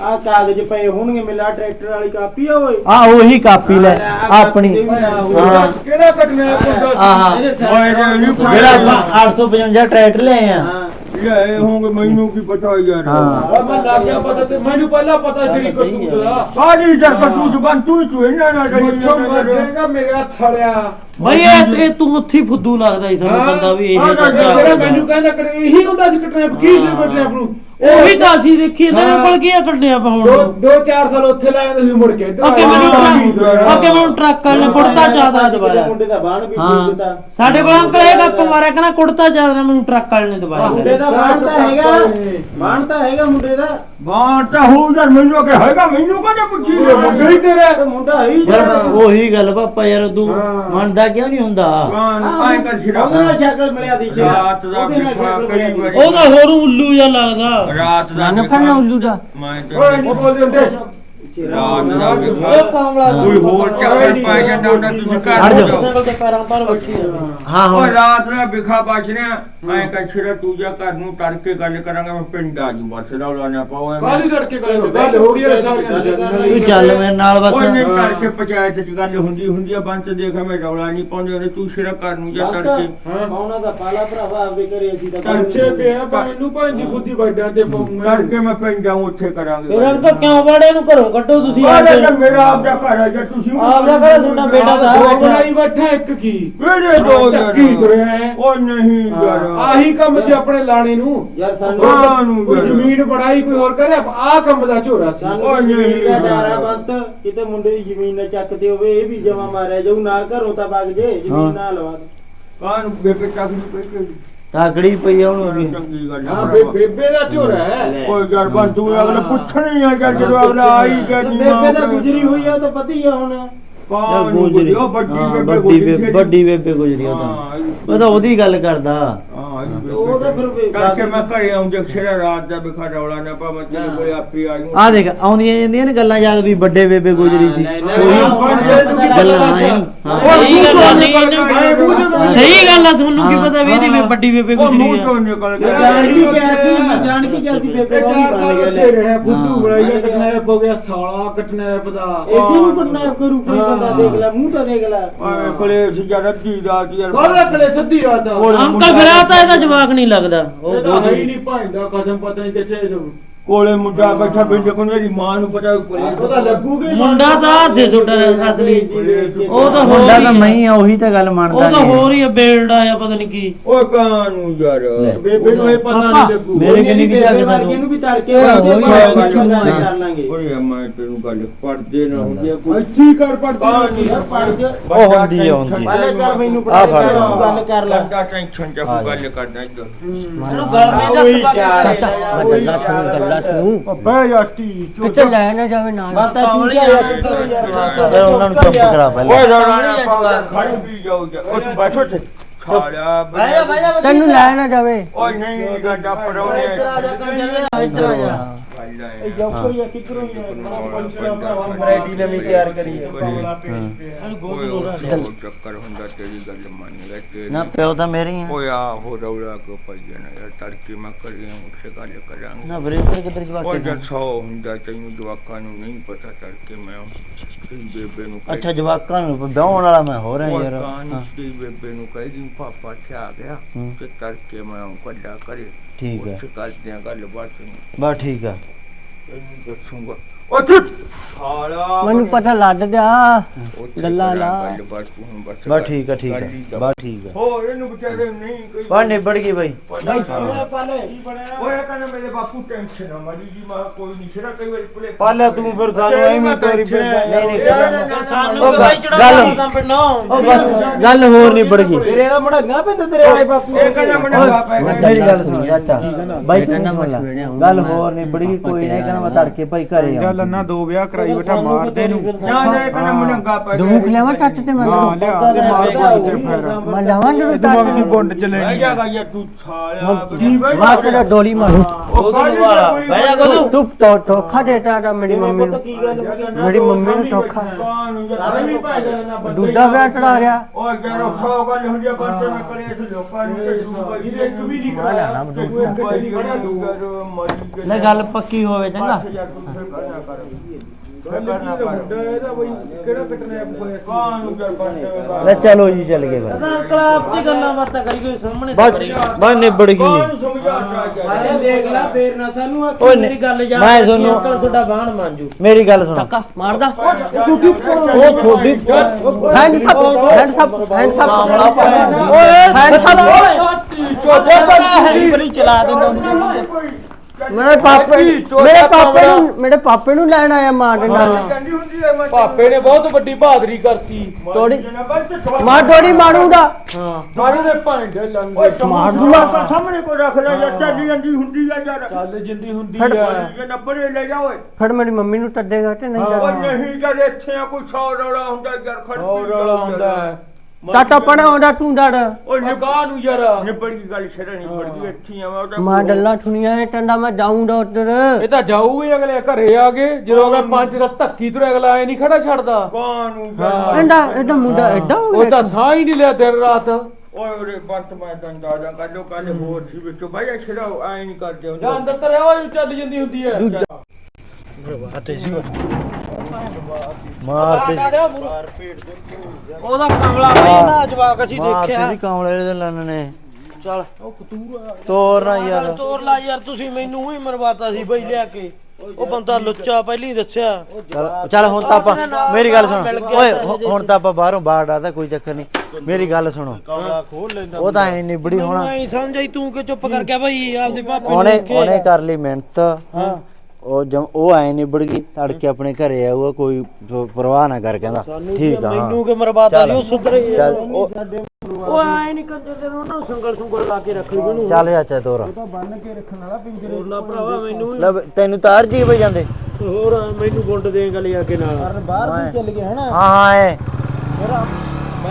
ਆ ਕਾਗਜ਼ ਪਏ ਹੋਣਗੇ ਮਿਲਾ ਟਰੈਕਟਰ ਵਾਲੀ ਕਾਪੀ ਆ ਓਏ। ਆ ਉਹੀ ਕਾਪੀ ਲੈ ਆਪਣੀ। ਹਾਂ। ਕਿਹੜਾ ਕੱਟਣਾ ਪੁੱਤਾ? ਆਹ ਜਿਹੜਾ ਆਪਾਂ 855 ਟਰੈਕਟਰ ਲਿਆਏ ਆ। ਹਾਂ। ਲੈ ਹੋਗੇ ਮੈਨੂੰ ਕੀ ਪਤਾ ਯਾਰ। ਹਾਂ। ਮੈਂ ਲੱਗ ਗਿਆ ਪਤਾ ਤੇ ਮੈਨੂੰ ਪਹਿਲਾਂ ਪਤਾ ਤੇਰੀ ਕਰਤੂਤ ਦਾ ਸਾਰੀ ਜਰ ਕਟੂ ਦੁਕਾਨ ਤੂੰ ਤੂੰ ਇਹਨਾਂ ਨਾਲ ਜਾਏਗਾ ਮੇਰੇ ਹੱਥ ਛੜਿਆ ਬਈ ਇਹ ਇਹ ਤੂੰ ਉੱਥੇ ਹੀ ਫੁੱਦੂ ਲੱਗਦਾ ਸੀ ਸਾਨੂੰ ਬੰਦਾ ਵੀ ਇਹ ਜਿਹੜਾ ਮੈਨੂੰ ਕਹਿੰਦਾ ਕਿ ਇਹੀ ਹੁੰਦਾ ਸੀ ਕੱਟਣਾ ਕੀ ਸੀ ਕੱਟਣਾ ਨੂੰ ਉਹੀ ਤਾਂ ਅਸੀਂ ਦੇਖੀ ਦੇ ਕੋਲ ਕੀ ਆ ਕੱਢਿਆ ਆਪਾਂ ਦੋ ਹੁਣ? ਦੋ ਚਾਰ ਸਾਲ ਉੱਥੇ ਲਾਏ ਸੀ ਮੁੜ ਕੇ ਇੱਧਰ ਓਕੇ ਮੈਨੂੰ। ਓਕੇ ਮੈਨੂੰ ਟਰੱਕ ਵਾਲੇ ਨੇ ਕੁੜਤਾ ਚਾਦਰਾ ਦਵਾਇਆ ਮੁੰਡੇ ਦਾ ਬਾਣ ਵੀ ਦਿੱਤਾ ਸਾਡੇ ਕੋਲ ਅੰਕਲ ਇਹ ਗੱਪ ਮਾਰਿਆ ਕਹਿੰਦਾ ਕੁੜਤਾ ਚਾਦਰਾ ਮੈਨੂੰ ਟਰੱਕ ਵਾਲੇ ਨੇ ਦਵਾਇਆ ਮੁੰਡੇ ਦਾ ਬਾਣ ਤਾਂ ਹੈਗਾ। ਬਾਣ ਤਾਂ ਹੈਗਾ ਮੁੰਡੇ ਦਾ। ਬਾਹਰ ਤਾਂ ਹੋ ਯਾਰ ਮੈਨੂੰ ਕਿ ਹੈਗਾ ਮੈਨੂੰ ਕਦੇ ਪੁੱਛੀ? ਮੁੰਡਾ ਹੀ ਤੇਰਾ। ਤੇ ਮੁੰਡਾ ਹੀ ਯਾਰ ਉਹੀ ਗੱਲ ਪਾਪਾ ਯਾਰ ਤੂੰ ਮੰਨਦਾ ਕਿਉਂ ਨਹੀਂ ਹੁੰਦਾ? ਐ ਕਰ ਛਿੜਾ ਉਹਦੇ ਨਾਲ ਸ਼ਕਲ ਮਿਲਿਆ ਦੀ ਸ਼ੇਰਾ ਰਾਤ ਦਾ ਉਹਦੇ ਨਾਲ ਸ਼ਕਲ ਕਰੀ ਮਿਲਿਆ ਦੀ। ਬੜੀ ਉਹ ਤਾਂ ਹੋਰ ਉੱਲੂ ਜਿਹਾ ਲੱਗਦਾ। ਰਾਤ ਦਾ ਨਾ ਫੜਨਾ ਉੱਲੂ ਦਾ। ਮੈਂ ਓਏ ਨਹੀਂ ਬੋਲਦੇ ਹੁੰਦੇ। ਪਿੱਛੇ ਰਾਤ ਰਹੋ ਦਾ ਉਹ ਕਾਮਲਾ ਕੋਈ ਹੋਰ ਚੱਕਰ ਪੈ ਜਾਂਦਾ ਉਹਨਾਂ ਤੁਸੀਂ ਹਟ ਘਰ ਜਾਓ। ਜਾਓ ਨਾਲ ਤੇ ਪੈਰਾਂ ਪਰ ਬੈਠੀ ਆ ਹਾਂ ਉਹ ਹੁਣ ਰਾਤ ਦਾ ਵਿਖਾ ਬਚ ਰਿਹਾ। ਮੈਂ ਕੱਛੜਾ ਤੂੰ ਜਾ ਘਰ ਨੂੰ ਤੜਕੇ ਗੱਲ ਕਰਾਂਗਾ ਮੈਂ ਪਿੰਡ ਆ ਜੂ ਬਸ ਰੌਲਾ ਨਾ ਪਾਓ ਐਵੇਂ। ਕਾਹਦੀ ਕਰਕੇ ਗੱਲ ਗੱਲ ਹੋ ਰਹੀ ਹੈ ਸਾਰੀਆਂ ਨਿਸ਼ਾਨੀਆਂ ਤੂੰ ਚੱਲ ਮੇਰੇ ਨਾਲ ਬਸ। ਉਹ ਨਹੀਂ ਕਰਕੇ ਪੰਚਾਇਤ ਚ ਗੱਲ ਹੁੰਦੀ ਹੁੰਦੀ ਆ ਬੰਤ ਦੇਖਾ ਮੈਂ ਰੌਲਾ ਨਹੀਂ ਪਾਉਂਦੇ ਉਹਨੇ ਤੂੰ ਸਿਰਾ ਘਰ ਨੂੰ ਜਾ ਤੜਕੇ। ਉਹਨਾਂ ਦਾ ਪਾਲਾ ਭਰਾਵਾ ਆਪਦੇ ਘਰੇ ਅਸੀਂ ਤਾਂ ਕੱਚੇ ਪਿਆ ਮੈਨੂੰ ਭਾਂਦੀ ਬੁੱਧੀ ਵੱਡਿਆਂ ਤੇ ਪਾਉਂਗਾ। ਤੜਕੇ ਮੈਂ ਪਿੰਡ ਜਾਊਂ ਉੱਥੇ ਕਰਾਂਗੇ ਇਹਨਾਂ ਨੂੰ ਤਾਂ ਕਿਉਂ ਬੜੇ ਨੂੰ ਘਰੋਂ ਕੱਢੋ ਤੁਸੀਂ ਆ ਆਹ ਕੇ। ਲੈ ਮੇਰਾ ਆਪ ਦਾ ਘਰ ਹੈ ਜੇ ਤੁਸੀਂ ਆਪ ਦਾ ਘਰ ਤੁਹਾਡਾ ਬੇਟਾ ਤਾਂ ਦੋ ਹੈ ਬਣਾਈ ਬੈਠਾ ਇੱਕ ਕੀ? ਕਿਹੜੇ ਦੋ ਚੱਕੀ ਤੁਰਿਆ ਉਹ ਨਹੀਂ ਯਾਰ। ਆਹੀ ਕੰਮ ਸੀ ਆਪਣੇ ਲਾਣੇ ਨੂੰ। ਯਾਰ ਸਾਨੂੰ ਹਾਂ ਨੂੰ ਕੋਈ ਜ਼ਮੀਨ ਬਣਾਈ ਕੋਈ ਹੋਰ ਕਰੇ ਆਹ ਕੰਮ ਦਾ ਝੋਰਾ ਸੀ। ਸਾਨੂੰ ਤਾਂ ਜ਼ਮੀਨ ਦਾ ਡਰ ਆ ਬੰਤ। ਕਿਤੇ ਮੁੰਡੇ ਦੀ ਜ਼ਮੀਨ ਨਾ ਚੱਕਦੇ ਹੋਵੇ ਇਹ ਵੀ ਜਮਾ ਮਾਰਿਆ ਜਾਊ ਨਾ ਘਰੋਂ ਤਾਂ ਵਗ ਜੇ ਹਾਂ। ਜ਼ਮੀਨ ਨਾ ਲਵਾ। ਦੇ। ਕਾਨ ਬੇਬੇ ਨਹੀਂ ਪਈ ਤਾਕੜੀ ਪਈ ਆ ਉਹਨੂੰ ਵੀ ਚੰਗੀ ਗੱਲ ਆ। ਬੇ- ਬੇਬੇ ਦਾ ਝੋਰਾ ਹੈ। ਓਏ ਯਾਰ ਬੰਤ ਤੂੰ ਅਗਲੇ ਪੁੱਛਣੀ ਆ ਜਦੋਂ ਅਗਲਾ ਆਈ ਗਿਆ ਜੀ ਬੇਬੇ ਤਾਂ ਗੁਜਰੀ ਹੋਈ ਆ ਤਾਂ ਪਤਾ ਹੀ ਆ ਹੁਣ। ਕੌਣ ਗੁਜਰੀ ਉਹ ਵੱਡੀ ਬੇਬੇ ਵੱਡੀ ਗੁਜਰੀ ਬੇਬੇ ਵੱਡੀ ਬੇਬੇ ਗੁਜਰੀ ਉਹ ਤਾਂ। ਹਾਂ ਉਹ ਤਾਂ ਉਹਦੀ ਗੱਲ ਕਰਦਾ। ਹਾਂ ਉਹ ਤਾਂ ਫਿਰ ਕਰਕੇ ਮੈਂ ਘਰੇ ਆਉਂ ਜੇ ਛੇੜਾ ਰਾਤ ਦਾ ਬਿਖਾ ਰੌਲਾ ਨਾ ਪਾ ਮੈਂ ਕੋਲੇ ਆਪੇ ਆ ਜਾਊਂ। ਆ ਦੇਖ ਆਉਂਦੀਆਂ ਜਾਂਦੀਆਂ ਨੇ ਗੱਲਾਂ ਯਾਦ ਵੀ ਵੱਡੇ ਬੇਬੇ ਗੁਜਰੀ ਸੀ। ਨਹੀਂ, ਉਹੀ ਨਹੀਂ, ਗੱਲਾਂ ਗੱਲ ਨਹੀਂ, ਮੈਂ ਸਹੀ ਗੱਲ ਆ ਤੁਹਾਨੂੰ ਕੀ ਪਤਾ ਵੀ ਇਹਦੀ। ਵੱਡੀ ਬੇਬੇ ਉਹ ਗੁਜਰੀ ਆ। ਤੋਂ ਨਿਕਲ ਮੈਂ ਗਿਆ ਜਾਣ ਕੀ ਕਿਹਾ ਸੀ ਮੈਂ ਜਾਣ ਕੀ ਕਿਹਾ ਸੀ ਬੇਬੇ ਇਹ ਦਾ ਉੱਥੇ ਗਿਆ ਰਿਹਾ ਬੁੱਧੂ ਹਾਂ। ਬਣਾਈਆ ਕਟਨੈਪ ਹੋ ਗਿਆ ਸਾਲਾ ਕਟਨੈਪ ਦਾ। ਏਸੀ ਨੂੰ ਕਿਡਨੈਪ ਕਰੂ ਦੇਖ ਲੈ ਮੂੰਹ ਤਾਂ ਦੇਖ ਲੈ। ਓਏ ਕੋਲੇ ਯਾਰ ਸੱਦੀ ਰਾਤ ਦਾ। ਅੰਕਲ ਫਿਰ ਆ ਤਾਂ ਇਹਦਾ ਜਵਾਕ ਨਹੀਂ ਲੱਗਦਾ। ਇਹ ਤਾਂ ਹੈ ਹੀ ਨਹੀਂ ਭਾਂਦਾ ਕਦਮ ਪਤਾ ਨਹੀਂ ਕਿੱਥੇ ਨੂੰ ਕੋਲੇ ਮੁੰਡਾ ਬੈਠਾ ਬਿੰਦ ਕੋਲ ਮੇਰੀ ਮਾਂ ਨੂੰ ਪਤਾ ਉਹਦਾ ਲੱਗੂਗੀ। ਮੁੰਡਾ ਤਾਂ ਹੱਥੇ ਛੋਟਾ ਅਸਲੀ ਉਹ ਤਾਂ ਹੋਰ ਮੁੰਡਾ ਤਾਂ ਆ। ਮੈਂ ਹੀ ਆ। ਉਹੀ ਤਾਂ ਗੱਲ ਉਹ ਮੰਨਦਾ ਤਾਂ ਨਹੀਂ। ਹੋਰ ਹੀ ਆ ਬੇਲਡਾ ਆ ਪਤਾ ਨਹੀਂ ਕੀ। ਓਏ ਕਾਂ ਨੂੰ ਯਾਰ ਬੇਬੇ ਨੂੰ ਇਹ ਪਤਾ ਨਹੀਂ ਲੱਗੂ ਮੇਰੇ ਕਿੰਨੀ ਕੀ ਬੇਬੇ ਲੱਗਦਾ ਵਰਗੇ ਨੂੰ ਵੀ ਤੜਕੇ ਉਹਦੇ ਉਹੀ ਬਾਅਦ। ਕਰ ਲਾਂਗੇ। ਓਏ ਮੈਂ ਤੈਨੂੰ ਗੱਲ ਪੜਦੇ ਨਾ ਹੁੰਦੀ ਕੋਈ। ਅੱਛੀ ਕਰ ਕਾਂ ਪੜਦੀ ਨਹੀਂ ਪੜ ਜਾ ਉਹ ਹੁੰਦੀ ਆ, ਹੁੰਦੀ ਆ। ਪਹਿਲੇ ਚੱਲ ਮੈਨੂੰ ਆ ਪਤਾ ਫੜ। ਤੂੰ ਗੱਲ ਕਰ ਲੈ। ਲੱਗਾ ਟੈਨਸ਼ਨ ਚ ਕੋਈ ਗੱਲ ਕਰਦਾ ਇੱਧਰ। ਇਹਨੂੰ ਗਲ ਵਿੱਚ ਉਹੀ ਹੱਥ ਪਾ ਕੇ ਚਾਰ। ਦੇ। ਗੱਲਾਂ ਸੁਣ ਗੱਲਾਂ ਸੁਣ ਬਹਿ ਜਾ ਟੀ ਕਿਤੇ ਲੈ ਨਾ ਜਾਵੇ ਨਾਲ। ਮਾਤਾ ਤੂੰ ਕਿਹਾ ਯਾਰ ਤੂੰ ਯਾਰ ਫਿਰ ਉਹਨਾਂ ਨੂੰ ਚੁੱਪ ਕਰਾ ਪਹਿਲਾਂ। ਓਏ ਰੌਲਾ ਨਾ ਪਾਓ ਖੜ ਵੀ ਜਾਓ ਜਾ। ਓ ਤੂੰ ਬੈਠੋ ਤੇ ਖਾਲਿਆ ਬਹਿ ਜਾ ਬਹਿ ਜਾ ਤੈਨੂੰ ਲੈ ਨਾ ਜਾਵੇ। ਓਏ ਨਹੀਂ ਗਾਡਾ ਪਰੋਣੇ ਇੱਧਰ ਆ ਜਾ ਕਰ ਜਾ ਇੱਧਰ ਆ ਜਾ। ਇਹ ਜੌਕਰ ਜਾਂ ਕਿਧਰੋਂ ਹੀ ਹੈ। ਰੈਡੀ ਨਵੀਂ ਤਿਆਰ ਕਰੀ ਹੈ। ਚੱਲ। ਚੱਕਰ ਹੁੰਦਾ ਤੇਰੀ ਗੱਲ ਮੰਨ ਲੈ ਤੇ ਨਾ ਪਿਓ ਤਾਂ ਮੇਰੀ ਆ। ਓਏ ਆ ਹੋ ਰੌਲਾ ਕੋ ਪਈ ਜਾਣਾ ਯਾਰ ਤੜਕੇ ਮੈਂ ਕਰੀ ਉਸੇ ਗੱਲ ਕਰਾਂਗੇ। ਨਾ ਬਰੇਟਰ ਕਿੱਧਰ ਜਵਾਕ ਕੇ ਜਦ ਸੌ ਹੁੰਦਾ ਤੈਨੂੰ ਜਵਾਕਾਂ ਨੂੰ ਨਹੀਂ ਪਤਾ ਤੜਕੇ ਮੈਂ ਤੇਰੀ ਬੇਬੇ ਨੂੰ ਅੱਛਾ ਜਵਾਕਾਂ ਨੂੰ ਵਿਆਹਣ ਵਾਲਾ ਮੈਂ ਹੋ ਰਿਹਾ ਯਾਰ। ਕਾਨ ਹਾਂ, ਤੇਰੀ ਬੇਬੇ ਨੂੰ ਕਹਿ ਦੀ ਪਾਪਾ ਤੇ ਆ ਗਿਆ ਹੂੰ। ਤੇ ਤੜਕੇ ਮੈਂ ਕੱਢਾ ਕਰੇ ਠੀਕ ਆ। ਉੱਥੇ ਕਰਦੇ ਆ ਗੱਲ ਬਾਤ ਨੂੰ। ਬਸ ਠੀਕ ਆ। ਤੈਨੂੰ ਦੱਸੂਗਾ ਓ ਚੁੱਪ ਸਾਲਾ ਮੈਨੂੰ ਪਤਾ ਲੱਗ ਗਿਆ ਕਰਾਂ ਲਾ। ਬਸ ਬਸ ਠੀਕ ਆ ਠੀਕ ਆ। ਬਸ ਠੀਕ ਆ। ਹੋ ਇਹਨੂੰ ਵਿਚਾਰੇ ਨਹੀਂ ਕੋਈ ਬਸ ਨਿਬੜ ਗਈ ਬਾਈ। ਪਾਲੇ। ਕੀ ਬਣਿਆ? ਓਏ ਕਹਿੰਦਾ ਮੇਰੇ ਬਾਪੂ ਟੈਨਸ਼ਨ ਆ ਮਾਰੀ ਜੀ ਮੈਂ ਕੋਈ ਨਹੀਂ ਛੜਾ ਕਈ ਵਾਰੀ ਭੁਲੇ ਪਾਲੇ ਤੂੰ ਫਿਰ ਸਾਨੂੰ ਐਵੇਂ ਤੋਰੀ ਫਿਰਦਾ। ਨਹੀਂ ਨਹੀਂ ਸਾਨੂੰ ਬਾਈ ਗੱਲ- ਉਹ ਬਸ ਗੱਲ ਹੋਰ ਨਿਬੜ ਗਈ। ਤੇਰੇ ਦਾ ਮੜੰਗਾ ਪੈਂਦਾ ਤੇਰੇ ਵਾਲੇ ਬਾਪੂ? ਇਹ ਕਹਿੰਦਾ ਬਾਪ ਹੈ ਮੇਰੀ ਗੱਲ ਸੁਣੀ ਚਾਚਾ ਬਾਈ ਤੂੰ ਗੱਲ ਹੋਰ ਨਿਬੜ ਗਈ ਕੋਈ ਨਹੀਂ ਕਹਿੰਦਾ ਮੈਂ ਤੜਕੇ ਭਾਈ ਘਰੇ ਆ ਲੰਨਾ ਦੋ ਵਿਆਹ ਕਰਾਈ ਬੈਠਾ ਮਾਰਦੇ ਨੂੰ ਨਾ। ਨਾ ਇਹ ਕਹਿੰਦਾ ਮੈਨੂੰ ਬਾਪ ਹੈ ਦੂਖ ਲਿਆਵਾਂ ਚੱਟ ਤੇ ਮੈਂ ਹਾਂ ਲਿਆ ਤੇ ਮਾਰ ਬੁੱਢ ਤੇ ਫਿਰ। ਮੈਂ ਲਾਵਾਂ ਜਰੂਰ ਦਿਮਾਗ ਨਹੀਂ ਗੁੰਡ ਚ ਲੈਣੀ ਜਾ ਗਿਆ ਤੂੰ ਸਾਲਿਆ ਮਾਂ ਤੇਰਾ ਡੋਲੀ ਮਾਰੂ। ਉਹ ਵਾਲਾ। ਬਹਿ ਜਾ ਗੋਲੂ। ਤੂੰ ਟੋ ਟੋਖਾ ਦੇਤਾ ਤਾ ਮੇਰੀ ਮੰਮੀ ਨੂੰ। ਗੱਲ ਮੇਰੀ ਮੰਮੀ ਨੂੰ ਟੋਖਾ। ਸਾਰੇ ਵੀ ਭਾਈ ਦਾ ਨਾ ਬੰਦੇ ਦੂਜਾ ਵਿਆਹ ਚੜਾ ਗਿਆ ਓਏ ਜਰਾ ਸੌ ਗੱਲ ਹੁੰਦੀ ਆ ਬੰਦੇ ਮੈਂ ਕਲੇਸ਼ ਲੋਕਾਂ ਨੂੰ ਤੇ ਤੂੰ ਵੀ ਨਹੀਂ ਮੈਂ ਕਰਾਇਆ ਦੂਜਾ। ਤੂੰ ਇੱਕ ਵੀ ਨਹੀਂ ਗੱਲ ਇਹਦਾ ਬਈ ਕਿਹੜਾ ਹੋਇਆ ਲੈ ਚਲੋ ਜੀ ਚੱਲ ਗਏ ਬਾਈ। ਅੰਕਲ ਆਪ ਚ ਗੱਲਾਂ ਬਾਤਾਂ ਕਰੀ ਕੋਈ ਸਾਹਮਣੇ ਬਸ ਕਰੀ ਬਸ ਨਿਬੜ ਗਈ। ਸਾਰੇ ਦੇਖ ਲੈ ਫੇਰ ਨਾ ਸਾਨੂੰ ਆਖੀ ਓਏ ਮੇਰੀ ਗੱਲ ਯਾਦ ਮੈਂ ਰੱਖੀ, ਤੁਹਾਨੂੰ ਅੰਕਲ ਤੁਹਾਡਾ ਬਾਣ ਮੰਜੂ। ਮੇਰੀ ਗੱਲ ਸੁਣੋ। ਟੱਕਾ ਮਾਰਦਾ। ਉਹ ਤੁਹਾਡੀ hands up hands up hands up ਓਏ ਹੈਂਡ ਸਪ ਬਰੀ ਚਲਾ ਦਿੰਦਾ ਮੇਰੇ ਪਾਪੇ ਮੇਰੇ ਪਾਪੇ ਨੂੰ ਮੇਰੇ ਪਾਪੇ ਨੂੰ ਲੈਣ ਆਇਆ ਮਾਂ ਦੇ ਨਾਲ ਪਾਪੇ ਨੇ ਬਹੁਤ ਵੱਡੀ ਬਹਾਦਰੀ ਕਰਤੀ। ਤੋੜੀ ਮਾਂ ਤੋੜੀ ਮਾਰੂਗਾ। ਮਾਰੇ ਦੇ ਭਾਂਡੇ ਲੰਗੇ ਮਾਰ ਦੂਗਾ ਤਾਂ ਸਾਹਮਣੇ ਕੋ ਰੱਖ ਲੈ ਜਾਂ ਚੱਲੀ ਜਾਂਦੀ ਹੁੰਦੀ ਆ ਯਾਰ। ਚੱਲ ਜਿੰਦੀ ਹੁੰਦੀ ਫੜ। ਆ। ਜੇ ਨੱਬਰੇ ਲੈ ਜਾ ਓਏ। ਫਿਰ ਮੇਰੀ ਮੰਮੀ ਨੂੰ ਟੱਡੇਗਾ ਤੇ ਨਹੀਂ ਓਏ ਜਾਣਾ ਨਹੀਂ ਜਦ ਇੱਥੇ ਕੋਈ ਸੌ ਰੌਲਾ ਹੁੰਦਾ ਯਾਰ ਖੜ ਹੋਰ ਰੌਲਾ ਹੁੰਦਾ ਹੈ। ਟਾਟਾ ਪੜਾ ਹੁੰਦਾ ਤੂੰ ਡੜ ਓਏ ਨਿਕਾਹ ਨੂੰ ਯਾਰ। ਨਿਬੜ ਗਈ ਗੱਲ ਛੜਾ ਨਿਬੜ ਗਈ ਇੱਥੇ ਆ ਮੈਂ ਉਹਦਾ ਮਾਂ ਡੱਲਾ ਠੁਣੀਆਂ ਹੈ ਟੰਡਾ ਮੈਂ ਜਾਊਂਗਾ ਉੱਧਰ। ਇਹ ਤਾਂ ਜਾਊਗੇ ਅਗਲੇ ਘਰੇ ਆ ਗਏ ਜਦੋਂ ਅਗਲੇ ਪੰਜ ਦਾ ਧੱਕੀ ਤੁਰ ਅਗਲਾ ਐ ਨਹੀਂ ਖੜਾ ਛੱਡਦਾ। ਕਾਨੂੰ ਐਂਡਾ ਐਡਾ ਮੁੰਡਾ ਐਡਾ ਹੋ ਉਹ ਗਿਆ ਤਾਂ ਸਾਹ ਹੀ ਨਹੀਂ ਲਿਆ ਦਿਨ ਰਾਤ। ਓਏ ਉਹਦੇ ਬੰਤ ਮੈਂ ਦੰਦਾ ਦਾ ਕੱਢੋ ਕੱਲ ਹੋਰ ਸੀ ਵਿੱਚੋਂ। ਭਾਈ ਛੜਾਓ ਐ ਨਹੀਂ ਕਰਦੇ ਜਾਂ ਅੰਦਰ ਤਾਂ ਰਿਹਾ ਹੋਇਆ ਚੱਲ ਜਾਂਦੀ ਹੁੰਦੀ ਹੈ। ਮਾਰਤੇ। ਉਹਦਾ ਕਮਲਾ ਬਈ ਨਾ ਜਵਾਕ ਅਸੀਂ ਮਾਰਤੇ ਦੇਖਿਆ। ਸੀ ਕਮਲੇ ਦੇ ਲੰਨ ਨੇ। ਚੱਲ ਤੋਰ ਨਾ ਯਾਰ। ਤੋਰ ਲਾ ਯਾਰ ਤੁਸੀਂ ਮੈਨੂੰ ਹੀ ਮਰਵਾਤਾ ਸੀ ਬਈ ਲਿਆ ਕੇ। ਉਹ ਬੰਦਾ ਲੁੱਚਾ ਪਹਿਲਾਂ ਹੀ ਦੱਸਿਆ। ਚੱਲ ਚੱਲ ਹੁਣ ਤਾਂ ਆਪਾਂ ਮੇਰੀ ਗੱਲ ਸੁਣ। ਓਏ ਹੁ- ਹੁਣ ਤਾਂ ਆਪਾਂ ਬਾਹਰੋਂ ਬਾਹਰ ਆਦਾ ਕੋਈ ਚੱਕਰ ਨਹੀਂ। ਮੇਰੀ ਗੱਲ ਸੁਣੋ। ਉਹ ਤਾਂ ਐ ਨਿਬੜੀ ਹੋਣਾ। ਮੈਂ ਨਹੀਂ ਸਮਝ ਆਈ ਤੂੰ ਕਿ ਚੁੱਪ ਕਰ ਗਿਆ ਬਈ ਆਪਦੇ ਪਾਪੇ ਨੂੰ ਉਹਨੇ। ਉਹਨੇ ਕਰ ਲਈ ਮਿਹਨਤ। ਉਹ ਜਮ ਉਹ ਐ ਨਿਬੜ ਗਈ ਤੜਕੇ ਆਪਣੇ ਘਰੇ ਆਊਗਾ ਕੋਈ ਪ- ਪਰਵਾਹ ਨਾ ਕਰ ਕਹਿੰਦਾ। ਠੀਕ ਆ ਹਾਂ। ਮੈਨੂੰ ਕਿ ਮਰਵਾਤਾ ਸੀ ਉਹ ਸੁਧਰੇ ਚੱਲ ਉਹ ਉਹ ਐ ਨਹੀਂ ਕੰਜਰ ਦੇ ਉਹਨਾਂ ਸੰਗਲ ਸੁੰਗਲ ਲਾ ਕੇ ਰੱਖ ਲਈ ਉਹਨੂੰ। ਚੱਲ ਚਾਚਾ ਤੋਰਾ। ਹੋਰ ਨਾ ਭਰਾਵਾ ਮੈਨੂੰ ਲੈ ਬਈ, ਤੈਨੂੰ ਤਾਰ ਜੀ ਬਈ ਜਾਂਦੇ। ਹੋਰ ਮੈਨੂੰ ਗੁੰਡ ਦੇਂਗਾ ਲਿਆ ਕੇ ਨਾਲ। ਹਾਂ ਹਾਂ ਐ।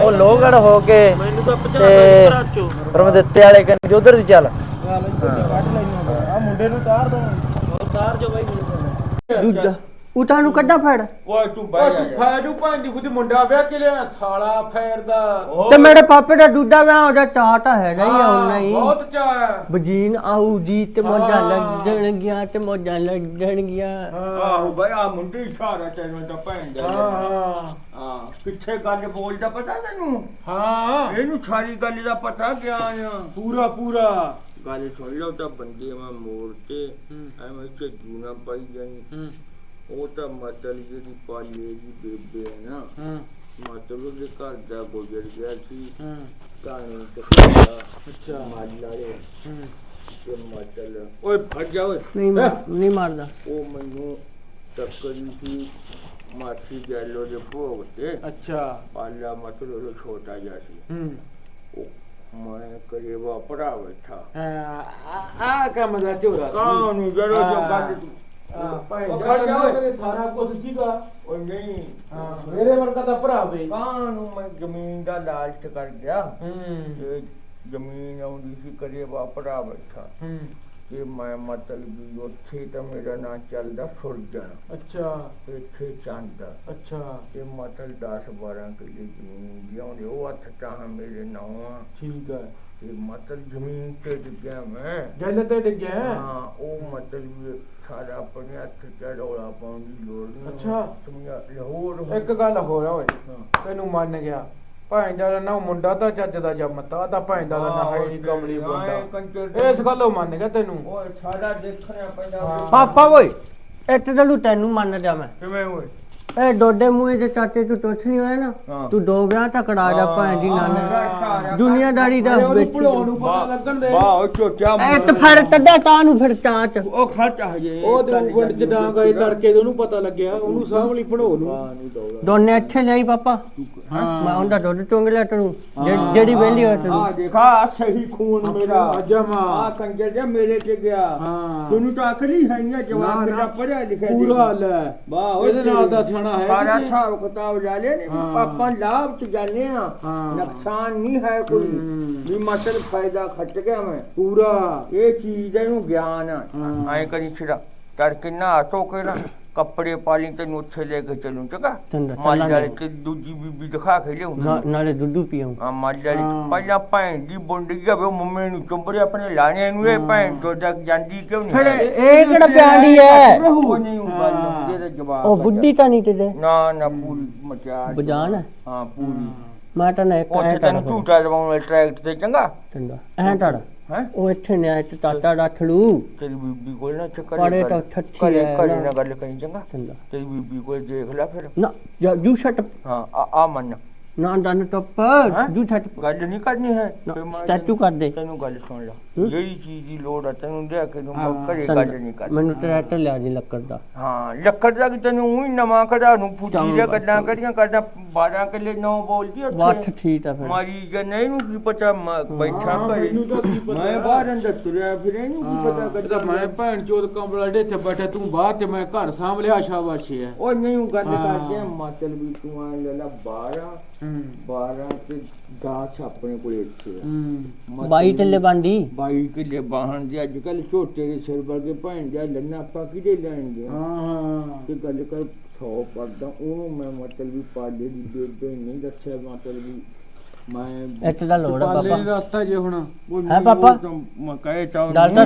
ਉਹ ਲੋਗੜ ਹੋ ਕੇ ਮੈਨੂੰ ਤਾਂ ਭਜਾ ਤੇ ਘਰਾਂ ਚੋਂ। ਰਮਦਿੱਤੇ ਵਾਲੇ ਕੰਨੀ ਉਧਰ ਦੀ ਚੱਲ। ਹੋਰ ਤਾਰ ਜੋ ਬਈ ਦੂਜਾ। ਉਟਾ ਨੂੰ ਕੱਢਾ ਫੜ। ਓਏ ਤੂੰ ਬਹਿ ਤੂੰ ਫੈਰੂ ਭਾਂ ਦੀ ਖੁਦ ਮੁੰਡਾ ਵਿਆਹ ਕੇ ਲਿਆ ਸਾਲਾ ਫੈਰਦਾ। ਤੇ ਮੇਰੇ ਪਾਪੇ ਦਾ ਦੂਜਾ ਵਿਆਹ ਉਹਦਾ ਚਾਟਾ ਹੈ ਨਹੀਂ ਆਉਣਾ ਹੀ। ਬਹੁਤ ਚਾਹ ਬਜੀਨ ਆਊ ਜੀ ਤੇ ਮੋਢਾ ਲੱਗਣ ਗਿਆ ਤੇ ਮੋਢਾ ਲੱਗਣ ਗਿਆ ਆਹੋ ਬਈ ਆ ਮੁੰਡੇ ਇਸ਼ਾਰਾ ਤੈਨੂੰ ਤਾਂ ਭੈਣ ਦਾ ਹਾਂ ਹਾਂ ਹਾਂ। ਕਿੱਥੇ ਗੱਲ ਬੋਲਦਾ ਪਤਾ ਤੈਨੂੰ? ਹਾਂ। ਇਹਨੂੰ ਸਾਰੀ ਗੱਲ ਦਾ ਪਤਾ ਗਿਆ ਆ? ਪੂਰਾ ਪੂਰਾ। ਗੱਲ ਸੁਣ ਲਓ ਤਾਂ ਬੰਦੇ ਮੈਂ ਮੋੜ ਤੇ ਐਵੇਂ ਤੇ ਜੂਨਾ ਪਾਈ ਜਾਈ ਉਹ ਤਾਂ ਮਤਲਬ ਜਿਹੜੀ ਪਾਲੀ ਦੀ ਬੇਬੇ ਹੈ ਨਾ ਮਤਲਬ ਉਹਦੇ ਘਰ ਦਾ ਗੁਜ਼ਰ ਗਿਆ ਸੀ। ਤੇ ਅੱਛਾ। ਮਾਲ ਲਾਏ। ਤੇ ਮਤਲਬ ਓਏ ਫੜ ਜਾ ਓਏ। ਨਹੀਂ ਮਾਰ- ਨਹੀਂ ਮਾਰਦਾ। ਉਹ ਮੈਨੂੰ ਟੱਕਰੀ ਸੀ ਮਾਸੀ ਗੈਲੋ ਦੇ ਭੋਗ ਤੇ। ਅੱਛਾ। ਪਾਲਾ ਮਤਲਬ ਉਹ ਛੋਟਾ ਜਿਹਾ ਸੀ। ਹੂੰ। ਉਹ ਮੈਂ ਕਰੇ ਵਾਪਰਾ ਬੈਠਾ ਆ ਆ ਕੰਮ ਦਾ ਝੋਰਾ ਕਾਨੂੰ ਜਰੋ ਜੋ ਹਾਂ। ਗੱਲ ਤੂੰ ਹਾਂ ਉਹ ਜਾ ਓਏ। ਤੇਰੇ ਸਾਰਾ ਕੁਝ ਸੀਗਾ ਉਹ ਨਹੀਂ ਹਾਂ ਮੇਰੇ ਵਰਗਾ ਤਾਂ ਭਰਾ ਵੇ ਕਾਨੂੰ ਮੈਂ ਮਤਲਬ ਵੀ ਉੱਥੇ ਤਾਂ ਮੇਰਾ ਨਾਂ ਚੱਲਦਾ ਸੁਰਜਣ ਅੱਛਾ। ਇੱਥੇ ਚੰਦ। ਅੱਛਾ। ਤੇ ਮਤਲਬ 10 12 ਕਿੱਲੇ ਜ਼ਮੀਨ ਜਿਉਂਦੇ ਉਹ ਹੱਥ ਤਾਂ ਮੇਰੇ ਨਾਂ ਆ। ਠੀਕ ਹੈ ਤੇ ਮਤਲਬ ਜ਼ਮੀਨ ਤੇ ਡਿੱਗਿਆ ਮੈਂ। ਗੱਲ ਤੇ ਡਿੱਗਿਆ ਹਾਂ? ਉਹ ਮਤਲਬ ਸਾਰਾ ਆਪਣੇ ਹੱਥ ਚ ਰੌਲਾ ਪਾਉਣ ਦੀ ਲੋੜ ਨਹੀਂ ਅੱਛਾ। ਲਾਹੌਰ ਇੱਕ ਗੱਲ ਹੋਰ ਓਏ। ਤੈਨੂੰ ਮੰਨ ਗਿਆ। ਭਾਂ ਦਾ ਨਾ ਮੁੰਡਾ ਤਾਂ ਚੱਜ ਦਾ ਜੰਮਤਾ ਤਾਂ ਭਾਂ ਦਾ ਨਾ ਹੈ ਨਹੀਂ ਕਮਲੀ ਮੁੰਡਾ ਇਸ ਗੱਲੋਂ ਮੰਨ ਗਿਆ ਤੈਨੂੰ? ਓਏ ਸਾਡਾ ਦੇਖਣਾ ਪੈਂਦਾ। ਪਾਪਾ ਓਏ ਇੱਥੇ ਤਾਂ ਲੂ ਤੈਨੂੰ ਮੰਨ ਜਾ ਮੈਂ। ਕਿਵੇਂ ਓਏ? ਇਹ ਡੋਡੇ ਮੂਹੇ ਦੇ ਚਾਚੇ ਤੂੰ ਟੁੱਟ ਨਹੀਂ ਹੋਇਆ ਨਾ? ਹਾਂ। ਤੂੰ ਦੋ ਵਿਆਹ ਟਕੜਾ ਜਾ ਭੈਣ ਦੀ ਨਾਨਾ ਦੁਨੀਆਦਾਰੀ ਦਾ ਉਹਨੂੰ ਵਿੱਚ। ਭੁਲਾਉਣ ਨੂੰ ਪਤਾ ਲੱਗਣ ਦੇ। ਵਾਹ ਉਹ ਐ ਫੜ ਕੱਢਿਆ ਤਾਂ ਨੂੰ ਫਿਰ ਚਾਚ ਉਹ ਖਰਚਾ ਹਜੇ ਉਹ ਤੇ ਉਂਗਲ ਚ ਡਾਂਗ ਆਏ ਤੜਕੇ ਤੇ ਉਹਨੂੰ ਪਤਾ ਲੱਗਿਆ ਉਹਨੂੰ ਸਾਂਭ ਲਈ ਭੜੋ ਨੂੰ ਦੋਨੇ ਇੱਥੇ ਨਹੀਂ ਪਾਪਾ। ਮੈਂ ਉਹਦਾ ਦੁੱਧ ਚੁੰਗ ਲਿਆ ਤੈਨੂੰ। ਜਿਹੜੀ- ਜਿਹੜੀ ਵੇਲੀ ਹੋਇਆ ਤੈਨੂੰ। ਆ ਦੇਖਾ ਸਹੀ ਖੂਨ ਮੇਰਾ। ਜਮਾ ਆ ਕੰਜਰ ਜਿਹਾ ਮੇਰੇ ਤੇ ਗਿਆ। ਹਾਂ। ਤੈਨੂੰ ਤਾਂ ਅਕਲ ਹੀ ਹੈ ਨਹੀਂ ਜਵਾਨ ਨਾ। ਪੜਿਆ ਲਿਖਿਆ ਪੂਰਾ ਲੈ ਵਾਹ ਇਹਦੇ ਨਾਲ ਦਾ ਸਿਆਣਾ ਹੈ ਸਾਰਾ ਕਿ ਨਹੀਂ? ਹਿਸਾਬ ਕਿਤਾਬ ਲਾ ਲਿਆ ਨੇ ਹਾਂ। ਆਪਾਂ ਲਾਭ ਚ ਜਾਣੇ ਆ ਹਾਂ। ਨੁਕਸਾਨ ਨਹੀਂ ਹੈ ਕੋਈ ਹੂੰ। ਵੀ ਮਤਲਬ ਫਾਇਦਾ ਖੱਟ ਗਿਆ ਮੈਂ ਪੂਰਾ ਇਹ ਚੀਜ਼ ਦਾ ਇਹਨੂੰ ਗਿਆਨ ਆ ਹਾਂ। ਐ ਕਰੀ ਛੜਾ ਤੜਕੇ ਨਾ ਧੋ ਕੇ ਨਾ ਕੱਪੜੇ ਪਾ ਲਈ ਤੈਨੂੰ ਉੱਥੇ ਲੈ ਕੇ ਚੱਲੂ ਚੰਗਾ? ਚੰਗਾ, ਮਾਲ ਵਾਲੇ ਚੱਲਾਂਗੇ। ਤੇ ਦੂਜੀ ਬੀਬੀ ਦਿਖਾ ਕੇ ਲਿਆਉਂ ਨਾ- ਨਾਲੇ ਦੁੱਧੂ ਪੀਉਂ ਆ ਮਾਲ। ਪਹਿਲਾਂ ਭੈਣ ਦੀ ਬੁੰਡ ਗਿਆ ਵੇ ਮੰਮੀ ਨੂੰ ਚੁੰਬੜੇ ਆਪਣੇ ਲਾਣੇ ਨੂੰ ਇਹ ਭੈਣ ਤੋਂ ਜਾਂਦੀ ਕਿਉਂ ਨਹੀਂ? ਫਿਰ ਇਹ ਕਿਹੜਾ ਪਿਆਂਦੀ ਐ ਉਹ ਨਹੀਂ ਉਹ ਗੱਲ ਹਾਂ। ਇਹਦਾ ਜਵਾਬ ਉਹ ਬੁੱਢੀ ਤਾਂ ਨਹੀਂ ਤੇ ਨਾ ਨਾ ਪੂਰੀ ਮਚਾ ਬਜਾਨ ਹੈ? ਹਾਂ ਪੂਰੀ। ਮੈਂ ਤਾਂ ਨਾ ਇੱਕ ਐ ਉੱਥੇ ਤੈਨੂੰ ਟੜ ਝੂਟਾ ਲਵਾਉਣ ਟਰੈਕਟ ਤੇ ਚੰਗਾ? ਚੰਗਾ। ਐ ਟੜ ਹੈ? ਉਹ ਇੱਥੇ ਨੇ ਇੱਥੇ ਤਾਤਾ ਡੱਠ ਲੂ ਤੇਰੀ ਬੀਬੀ ਕੋਲ ਨਾ ਚੱਕਰ ਪੜੇ ਤਾਂ ਠੱਠੀ ਕਰੇ ਹੈ ਕਰੇ ਨਾ। ਗੱਲ ਕਰੀ ਚੰਗਾ? ਚੰਗਾ। ਤੇਰੀ ਬੀਬੀ ਕੋਲ ਦੇਖ ਲੈ ਫਿਰ। ਨਾ ਜਾ- ਛੱਟ ਹਾਂ ਆ ਆ ਮੰਨ। ਨਾ ਦਨ ਟੱਪ ਹੈਂ? ਜੂ ਛੱਟ ਗੱਲ ਨਹੀਂ ਕਰਨੀ ਹੈ। ਨਾ, ਫਿਰ ਮੈਂ ਸਟੈਚੂ ਕਰ ਦੇ ਤੈਨੂੰ ਗੱਲ ਸੁਣ ਲੈ। ਹੂੰ? ਜਿਹੜੀ ਚੀਜ਼ ਦੀ ਲੋੜ ਆ ਤੈਨੂੰ ਲਿਆ ਕੇ ਦੂੰ ਹਾਂ, ਘਰੇ। ਗੱਲ ਨਹੀਂ ਕਰਨੀ। ਮੈਨੂੰ ਟਰੈਕਟਰ ਲਿਆ ਜੀ ਲੱਕੜ ਦਾ। ਹਾਂ ਲੱਕੜ ਦਾ ਕਿ ਤੈਨੂੰ ਉਹੀ ਨਵਾਂ ਕਢਾ ਨੂੰ ਫੁੱਟੀ ਚੰਗਾ, ਦੇ ਗੱਲਾਂ ਚੰਗਾ। ਕਰੀਆਂ ਕਰਦਾ 12 ਕਿੱਲੇ ਨੌ ਬੋਲਦੀ ਵੱਠ ਉੱਥੇ। ਠੀਕ ਆ ਫਿਰ। ਮਾਰੀ ਜਨ ਇਹਨੂੰ ਕੀ ਪਤਾ ਮੈਂ ਬੈਠਾ ਘਰੇ। ਮੈਨੂੰ ਤਾਂ ਕੀ ਪਤਾ। ਮੈਂ ਬਾਹਰ ਅੰਦਰ ਤੁਰਿਆ ਫਿਰ ਇਹਨੂੰ ਕੀ ਪਤਾ ਕਰਦਾ ਮੈਂ ਭੈਣ ਚੋਦ ਕੰਬਲਾ ਡੇ ਤੇ ਬੈਠਾ ਤੂੰ ਬਾਹਰ ਤੇ ਮੈਂ ਘਰ ਸਾਂਭ ਲਿਆ ਸ਼ਾਬਾਸ਼ੀ ਹੈ ਉਹ ਨਹੀਂ ਉਹ ਗੱਲ ਹਾਂ। ਕਰਦੇ ਮਤਲਬ ਵੀ ਤੂੰ ਆ ਲੈ ਲਾ 12 ਹੂੰ 12 ਤੇ 10 ਆਪਣੇ ਕੋਲ ਇੱਥੇ। ਆ ਹੂੰ ਬਾਈ ਟੱਲੇ ਬਾਂਡੀ? ਬਾਈ ਕਿਲੇ ਬਾਹਣ ਦੇ ਅੱਜ ਕੱਲ ਛੋਟੇ ਦੇ ਸਿਰ ਵਰਗੇ ਭੈਣ ਜਾ ਲੰਨਾ ਆਪਾਂ ਕਿਹਦੇ ਲੈਣਗੇ ਹਾਂ ਹਾਂ। ਤੇ ਗੱਲ ਕਰ 100 ਪੜਦਾ ਉਹਨੂੰ ਮੈਂ ਮਤਲਬ ਵੀ ਪਾਲੇ ਦੀ ਬੇਬੇ ਨਹੀਂ ਦੱਸਿਆ ਮਤਲਬ ਵੀ ਮੈਂ ਇੱਥੇ ਦਾ ਲੋੜ ਆ ਪਾਲੇ ਪਾਪਾ। ਨੇ ਰਸਤਾ ਜੇ ਹੁਣ ਹੈਂ ਪਾਪਾ? ਮੈਂ ਕਹੇ ਚਾਹ ਗੱਲ ਤਾਂ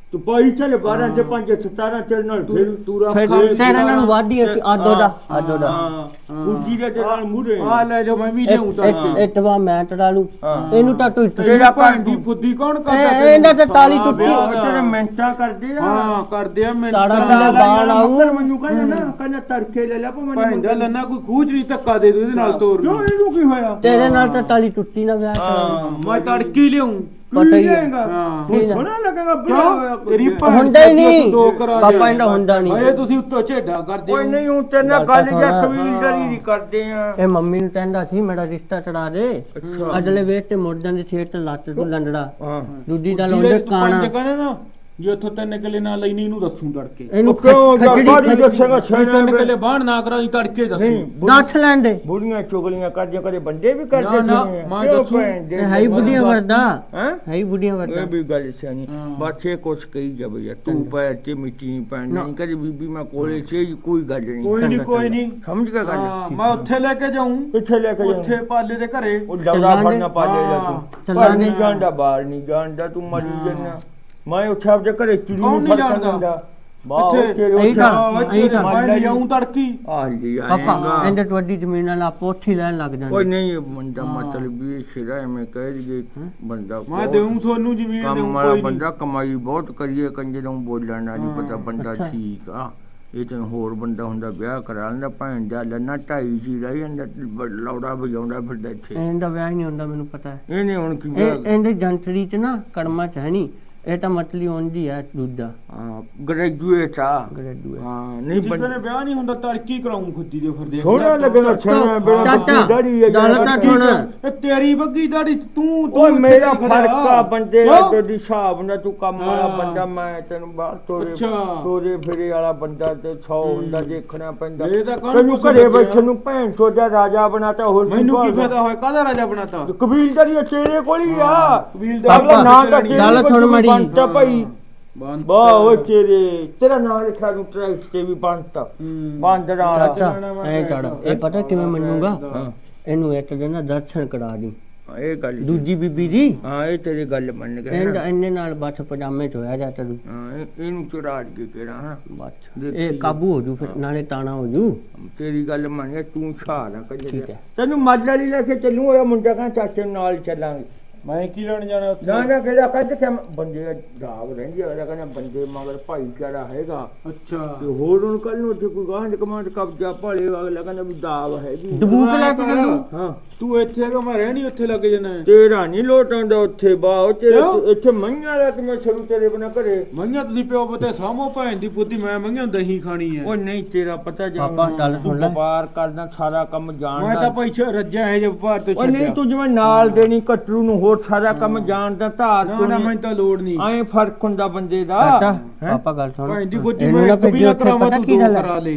ਜਾ ਕਿਉਂ ਓਏ ਹਾਂ। ਝੋਟਿਆ ਹਾਂ। ਇਹ ਉਦੋਂ ਮਤਲਬ ਵੀ ਚਰਮਾ ਡੋਲ ਗੋਲੀ ਆਉਂਦੀ ਜਦੋਂ ਇਹ ਮਤਲਬ ਵੀ ਤਿਆਰ ਕਰਿਆ ਕੰਪਨੀ ਨੇ ਹਾਂ ਹਾਂ ਚੀਜ਼ ਬਣਾਈ ਹੈ ਨਾ ਛੁਰੀ ਵਰਗੀ ਪੂਰੀ ਹਾਂ ਇਹ ਚੀਜ਼ਾਂ ਹੁੰਦੀਆਂ ਭੈਣ ਉਦੋਂ ਚੋਦ ਪਤਾ ਲੱਗੂ ਨਾ ਬੰਡੇ ਡਾਂਗ ਦੀ ਸੀ ਉਹ ਮੈਂ ਤੜਕੇ 5 ਕਿੱਲਿਆਂ ਚ ਵੱਟ ਪਾ ਲਈ ਤੂੰ ਪਾਈ ਚੱਲ 12 ਤੇ 5 17 ਤੇਰੇ ਨਾਲ ਫਿਰ ਤੂੰ ਤੂਰਾ ਫਿਰ ਤੇਰੇ ਨਾਲ ਵਾਢੀ ਅਸੀਂ ਆਡੋ ਦਾ ਆਡੋ ਦਾ ਹਾਂ ਕੁੱਜੀ ਦੇ ਤੇ ਨਾਲ ਮੂਰੇ ਆ ਲੈ ਜਾਓ ਮੈਂ ਵੀ ਲਿਆਉਂ ਤਾਂ ਇਤਵਾ ਮੈਂ ਟੜਾ ਲੂ ਇਹਨੂੰ ਤਾਂ ਤੂੰ ਤੇਰਾ ਦੀ ਫੁੱਦੀ ਕੌਣ ਕਰਦਾ ਇਹ- ਇਹਨਾਂ ਤੇ ਹਾਂ, ਟੁੱਟੀ। ਦਾ। ਤੇਰੇ ਮਿੰਟਾਂ ਕਰਦੇ ਆ ਹਾਂ ਕਰਦੇ ਆ ਮੈਂ ਤਾੜਾ ਕਹਿੰਦਾ ਲੈ ਬਾਹਰ ਆਊ। ਮੱਕਰ ਮੈਨੂੰ ਕਹਿੰਦਾ ਨਾ ਕਹਿੰਦਾ ਤੜਕੇ ਲੈ ਲੈ ਭਾ ਭੈਣ ਦਾ ਲੰਨਾ ਕੋਈ ਖੂਜ ਨਹੀਂ ਧੱਕਾ ਦੇ ਦੂ ਇਹਦੇ ਨਾਲ ਤੋਰ ਕਿਉਂ ਇਹਨੂੰ ਕੀ ਹੋਇਆ ਤੇਰੇ ਨਾਲ ਤਾਂ ਤਾਲੀ ਟੁੱਟੀ ਨਾ ਵਿਆਹ ਕਰਾਉਣਾ। ਮੈਂ ਤੜਕੀ ਲਿਆਉਂ ਪਤਾ ਹੀ ਹੈ। ਹਾਂ। ਹੁਣ ਸੋਹਣਾ ਲੱਗੇਗਾ ਹੋਇਆ ਕੋਈ। ਤੇਰੀ ਭੈਣ ਹੁੰਦਾ ਹੀ ਦੀ ਨਹੀਂ। ਦੋ ਕਰਾ ਦੇ ਪਾਪਾ ਇਹਦਾ ਹੁੰਦਾ ਨਹੀਂ। ਹਏ ਤੁਸੀਂ ਉੱਤੋਂ ਝੇਡਾ ਕਰਦੇ ਕੋਈ ਨਹੀਂ ਹੁਣ ਤੇਰੇ ਨਾਲ ਗੱਲ ਗੱਲ ਤਾਂ ਜਾਂ ਸੁਣਾ। ਕਬੀਲਦਾਰੀ ਨਹੀਂ ਕਰਦੇ ਆ ਇਹ ਮੰਮੀ ਨੂੰ ਕਹਿੰਦਾ ਸੀ ਮੇਰਾ ਰਿਸ਼ਤਾ ਚੜਾ ਦੇ। ਅਗਲੇ ਵੇਚ ਤੇ ਮੁੜ ਜਾਂਦੇ ਛੇੜ ਤੇ ਲੱਤ ਤੂੰ ਲੰਡੜਾ। ਹਾਂ। ਦੂਜੀ ਦਾ ਲਾਉਂਦੇ ਤੂੰ ਕਾਣਾ। ਪੰਜ ਕਹਿੰਦਾ ਨਾ। ਜੇ ਉੱਥੋਂ ਤਿੰਨ ਕਿੱਲੇ ਨਾਲ ਲੈਣੀ ਇਹਨੂੰ ਦੱਸੂ ਤੜਕੇ। ਇਹਨੂੰ ਕਿਉਂ ਖਚੜੀ ਬਾੜੀ ਦੱਸੇਗਾ ਜੇ ਤਿੰਨ ਛੇੜੇ ਕਿੱਲੇ ਬਾਹਣ ਨਾ ਕਰਾ ਜੀ ਤੜਕੇ ਦੱਸੂ। ਨਹੀਂ ਦੱਸ ਲੈਂਦੇ ਬੁੜੀਆਂ ਚੁਗਲੀਆਂ ਕਰਦੀਆਂ ਕਦੇ ਬੰਦੇ ਵੀ ਕਰਦੇ ਨਾ, ਨਾ, ਮੈਂ ਦੱਸੂ। ਇਹ ਹੈ ਹੀ ਬੁੱਢੀਆਂ ਵਰਦਾ। ਹੈਂ? ਹੈ ਹੀ ਬੁੱਢੀਆਂ ਇਹ ਵਰਦਾ। ਵੀ ਗੱਲ ਸਿਆਣੀ। ਹਾਂ। ਬਸ ਇਹ ਕੁਛ ਕਹੀ ਜਾਵੇ ਯਾਰ ਤੂੰ ਪੈਰ ਤੇ ਮਿੱਟੀ ਨਹੀਂ ਪੈਣੀ ਨਹੀਂ ਕਦੇ ਬੀਬੀ ਮੈਂ ਕੋਲੇ ਸੀ ਕੋਈ ਗੱਲ ਨਹੀਂ। ਕੋਈ ਨਹੀਂ ਕੋਈ ਨਹੀਂ ਸਮਝ ਗਿਆ ਗੱਲ? ਹਾਂ ਮੈਂ ਉੱਥੇ ਲੈ ਕੇ ਜਾਉਂ ਕਿੱਥੇ ਲੈ ਕੇ ਉੱਥੇ ਪਾਲੇ ਦੇ ਘਰੇ। ਉਹ ਚੱਲਾਂਗੇ। ਫੜਨਾ ਪਾ ਜਾਏਗਾ ਹਾਂ, ਤੂੰ ਚੱਲਾਂਗੇ। ਪਰ ਨਹੀਂ ਜਾਣਦਾ ਬਾਹਰ ਨਹੀਂ ਜਾਣਦਾ ਤੂੰ ਮਰੀ ਜੰਨਾ। ਮੈਂ ਉੱਥੇ ਆਪਦੇ ਘਰੇ ਚਿੜੀ ਕੌਣ ਨੂੰ ਨਹੀਂ ਫੜ ਕੇ ਜਾਣਦਾ? ਦਿੰਦਾ। ਬਾਹਰ ਕਿੱਥੇ? ਤੇਰੇ ਇਹੀ ਉੱਥੇ ਤਾਂ। ਹਾਂ ਇਹੀ ਤਾਂ। ਮੈਂ ਲੈ ਜਾਉਂ ਤੜਕੀ। ਆ ਜੀ ਪਾਪਾ ਆਏਗਾ ਇਹਦੇ ਤੋਂ ਵੱਡੀ ਜ਼ਮੀਨ ਨਾਲ ਆਪੋ ਉੱਥੇ ਹੀ ਲੈਣ ਲੱਗ ਓਏ ਜਾਂਦੇ ਨਹੀਂ ਇਹ ਬੰਦਾ ਮਤਲਬ ਵੀ ਇਹ ਸਿਰਾ ਐਵੇਂ ਕਹਿ ਦਈਏ ਬੰਦਾ ਮੈਂ ਬਹੁਤ ਦੇਉਂ ਤੁਹਾਨੂੰ ਜ਼ਮੀਨ ਕੰਮ ਦੇਉਂ ਵਾਲਾ ਕੋਈ ਨਹੀਂ। ਬੰਦਾ ਕਮਾਈ ਬਹੁਤ ਕਰੀਏ ਕੰਜੇ ਨੂੰ ਬੋਲਣ ਨਾਲ ਨਹੀਂ ਪਤਾ ਬੰਦਾ ਅੱਛਾ। ਠੀਕ ਆ। ਇਹ ਤਾਂ ਹੋਰ ਬੰਦਾ ਹੁੰਦਾ ਵਿਆਹ ਕਰਾ ਲੈਂਦਾ ਭੈਣ ਦਾ ਲੰਨਾ ਢਾਈ ਜੀ ਰਹਿ ਜਾਂਦਾ ਬ- ਲੌੜਾ ਵਜਾਉਂਦਾ ਫਿਰਦਾ ਇੱਥੇ। ਇਹਦਾ ਵਿਆਹ ਹੀ ਨਹੀਂ ਹੁੰਦਾ ਮੈਨੂੰ ਪਤਾ। ਹੈ ਇਹ ਨਹੀਂ ਹੁਣ ਕੀ ਇਹ ਵਿਆਹ- ਇਹਦੇ ਜੰਟਰੀ ਚ ਨਾ ਕੜਮਾ ਚ ਹੈ ਨਹੀਂ ਇਹ ਤਾਂ ਮਤਲੀ ਉਂਝੀ ਹੈ ਦੂਜਾ ਹਾਂ ਗ੍ਰੈਜੂਏਟ ਆ ਗ੍ਰੈਜੂਏਟ ਹਾਂ ਨਹੀਂ ਜਿੱਥੇ ਨੇ ਵਿਆਹ ਨਹੀਂ ਹੁੰਦਾ ਤੜਕੀ ਕਰਾਉਂ ਖੁੱਦੀ ਦੇ ਫਿਰਦੇ ਥੋੜਾ ਲੱਗਣਾ ਛੇਣਾ ਬੇੜਾ ਚਾਚਾ, ਦਾੜੀ ਹੈ ਗੱਲ ਤਾਂ ਸੁਣ। ਇਹ ਤੇਰੀ ਬੱਗੀ ਦਾੜੀ ਤੂੰ ਤੂੰ ਓਏ ਮੇਰਾ ਖੜਾ। ਫ਼ਰਕ ਆ ਬੰਦੇ ਕਿਉਂ? ਦਾ ਦੀ ਹਿਸਾਬ ਨਾਲ ਤੂੰ ਕੰਮ ਵਾਲਾ ਹਾਂ। ਬੰਦਾ ਮੈਂ ਤੈਨੂੰ ਬਾਹਰ ਤੋਰੇ ਅੱਛਾ। ਤੋਰੇ ਫਿਰੇ ਵਾਲਾ ਬੰਦਾ ਤੇ 100 ਹੁੰਦਾ ਦੇਖਣਾ ਪੈਂਦਾ ਇਹ ਤਾਂ ਕਾਹਨੂੰ ਤੈਨੂੰ ਘਰੇ? ਬੈਠੇ ਨੂੰ ਭੈਣ ਚੋਦਾ ਰਾਜਾ ਬਣਾਤਾ ਹੋਰ ਮੈਨੂੰ ਕੀ? ਫਾਇਦਾ ਹੋਇਆ ਕਾਹਦਾ ਰਾਜਾ ਬਣਾਤਾ ਕਬੀਲਦਾਰੀ ਤੇਰੇ ਕੋਲ ਹੀ ਆ ਕਬੀਲਦਾਰੀ ਅਗਲਾ ਨਾਂ ਤਾਂ ਗੱਲ ਸੁਣ ਮਾੜੀ। ਬਣਤਾ ਭਾਈ। ਵਾਹ ਓਏ ਤੇਰੇ ਤੇਰਾ ਨਾਂ ਲਿਖਿਆ ਨੂੰ ਟਰੈਕਸ ਤੇ ਵੀ ਹੂੰ। ਬਾਂਦਰਾਂ ਵਾਲਾ ਚਾਚਾ ਐ ਚੜ ਇਹ ਪਤਾ ਕਿਵੇਂ ਮੰਨੂਗਾ? ਹਾਂ ਇਹਨੂੰ ਇੱਕ ਦਿਨ ਨਾ ਦਰਸ਼ਨ ਕਰਾ ਦੀ। ਇਹ ਗੱਲ। ਦੂਜੀ ਬੀਬੀ ਦੀ? ਹਾਂ ਇਹ ਤੇਰੀ ਗੱਲ ਮੰਨ ਗਿਆ ਇਹਦਾ ਨਾ। ਇੰਨੇ ਨਾਲ ਬਸ ਪਜਾਮੇ ਚ ਹੋਇਆ ਜਾ ਤੜੂ ਹਾਂ ਇਹ- ਇਹਨੂੰ ਚੁਰਾ ਕੇ ਕਿਹੜਾ ਹਾਂ। ਬਸ। ਇਹ ਕਾਬੂ ਹੋ ਜੂ ਫਿਰ ਨਾਲੇ ਤਾਣਾ ਹੋ ਜੂ। ਤੇਰੀ ਗੱਲ ਮੰਨ ਗਿਆ ਤੂੰ ਕਰ ਠੀਕ ਹੈ। ਤੈਨੂੰ ਮੱਝ ਵਾਲੀ ਲੈ ਕੇ ਚੱਲੂ ਹੋਇਆ ਮੁੰਡਾ ਕਹਿੰਦਾ ਚਾਚੇ ਨੂੰ ਨਾਲ ਚੱਲਾਂਗੇ। ਮੈਂ ਕੀ ਲੈਣ ਜਾਣਾ ਉੱਥੇ? ਨਾ ਨਾ ਕਿਹੜਾ ਕੱਢ ਕੇ ਬੰਦੇ ਦਾ ਦਾਬ ਰਹਿੰਦੀ ਅਗਲਾ ਕਹਿੰਦਾ ਬੰਦੇ ਮਗਰ ਭਾਈਚਾਰਾ ਹੈਗਾ। ਅੱਛਾ। ਤੇ ਹੋਰ ਹੁਣ ਕੱਲ ਨੂੰ ਉੱਥੇ ਕੋਈ ਗਾਂਢ ਕਮਾਂਡ ਕਬਜ਼ਾ ਭਾਲੇ ਅਗਲਾ ਕਹਿੰਦਾ ਵੀ ਦਾਬ ਹੈਗੀ। ਦਬੂਕ ਲੈ ਕੇ ਚੱਲੂ ਹਾਂ। ਤੂੰ ਇੱਥੇ ਹੈਗਾ ਮੈਂ ਰਹਿਣੀ ਉੱਥੇ ਲੱਗ ਜਾਣਾ ਤੇਰਾ ਨਹੀਂ ਲੋਟ ਆਉਂਦਾ ਉੱਥੇ ਬਾਹ ਤੇਰੇ? ਇੱਥੇ ਮਈਆਂ ਦਾ ਕਿ ਮੈਂ ਛੜੂ ਤੇਰੇ ਬਣਾ ਘਰੇ? ਮੰਗਿਆ ਤੁਸੀਂ ਪਿਓ ਬਤੇ ਸਾਹਮੋ ਭੈਣ ਦੀ ਪੁੱਤੀ ਮੈਂ ਮੰਗਿਆ ਦਹੀਂ ਖਾਣੀ ਹੈ। ਉਹ ਨਹੀਂ ਤੇਰਾ ਪਤਾ ਜਾ ਪਾਪਾ, ਗੱਲ ਸੁਣ ਲੈ। ਵਪਾਰ ਕਰਦਾ ਸਾਰਾ ਕੰਮ ਮੈਂ ਜਾਣਦਾ ਤਾਂ ਪੈਸੇ ਰੱਜਿਆ ਹੈ ਜਬ ਭਾਰ ਤੋਂ ਉਹ ਨਹੀਂ ਛੱਡਿਆ। ਤੂੰ ਜਿਵੇਂ ਨਾਲ ਦੇਣੀ ਕਟਰੂ ਨੂੰ ਹੋਰ ਸਾਰਾ ਕੰਮ ਜਾਣਦਾ ਧਾਰ ਨਾ ਤੋਂ ਨਾ ਮੈਨੂੰ ਤਾਂ ਲੋੜ ਨਹੀਂ। ਐ ਫ਼ਰਕ ਹੁੰਦਾ ਬੰਦੇ ਦਾ। ਹੈਂ? ਪਾਪਾ ਗੱਲ ਸੁਣ। ਭੈਣ ਦੀ ਇਹਨੂੰ ਮੈਂ ਨਾ ਇੱਕ ਵੀ ਭੇਜਿਓ ਨਾ ਉੱਥੇ, ਕਰਾਵਾਂ ਪਤਾ ਤੂੰ ਕੀ ਦੋ ਗੱਲ ਹੈ? ਕਰਾ ਲੈ।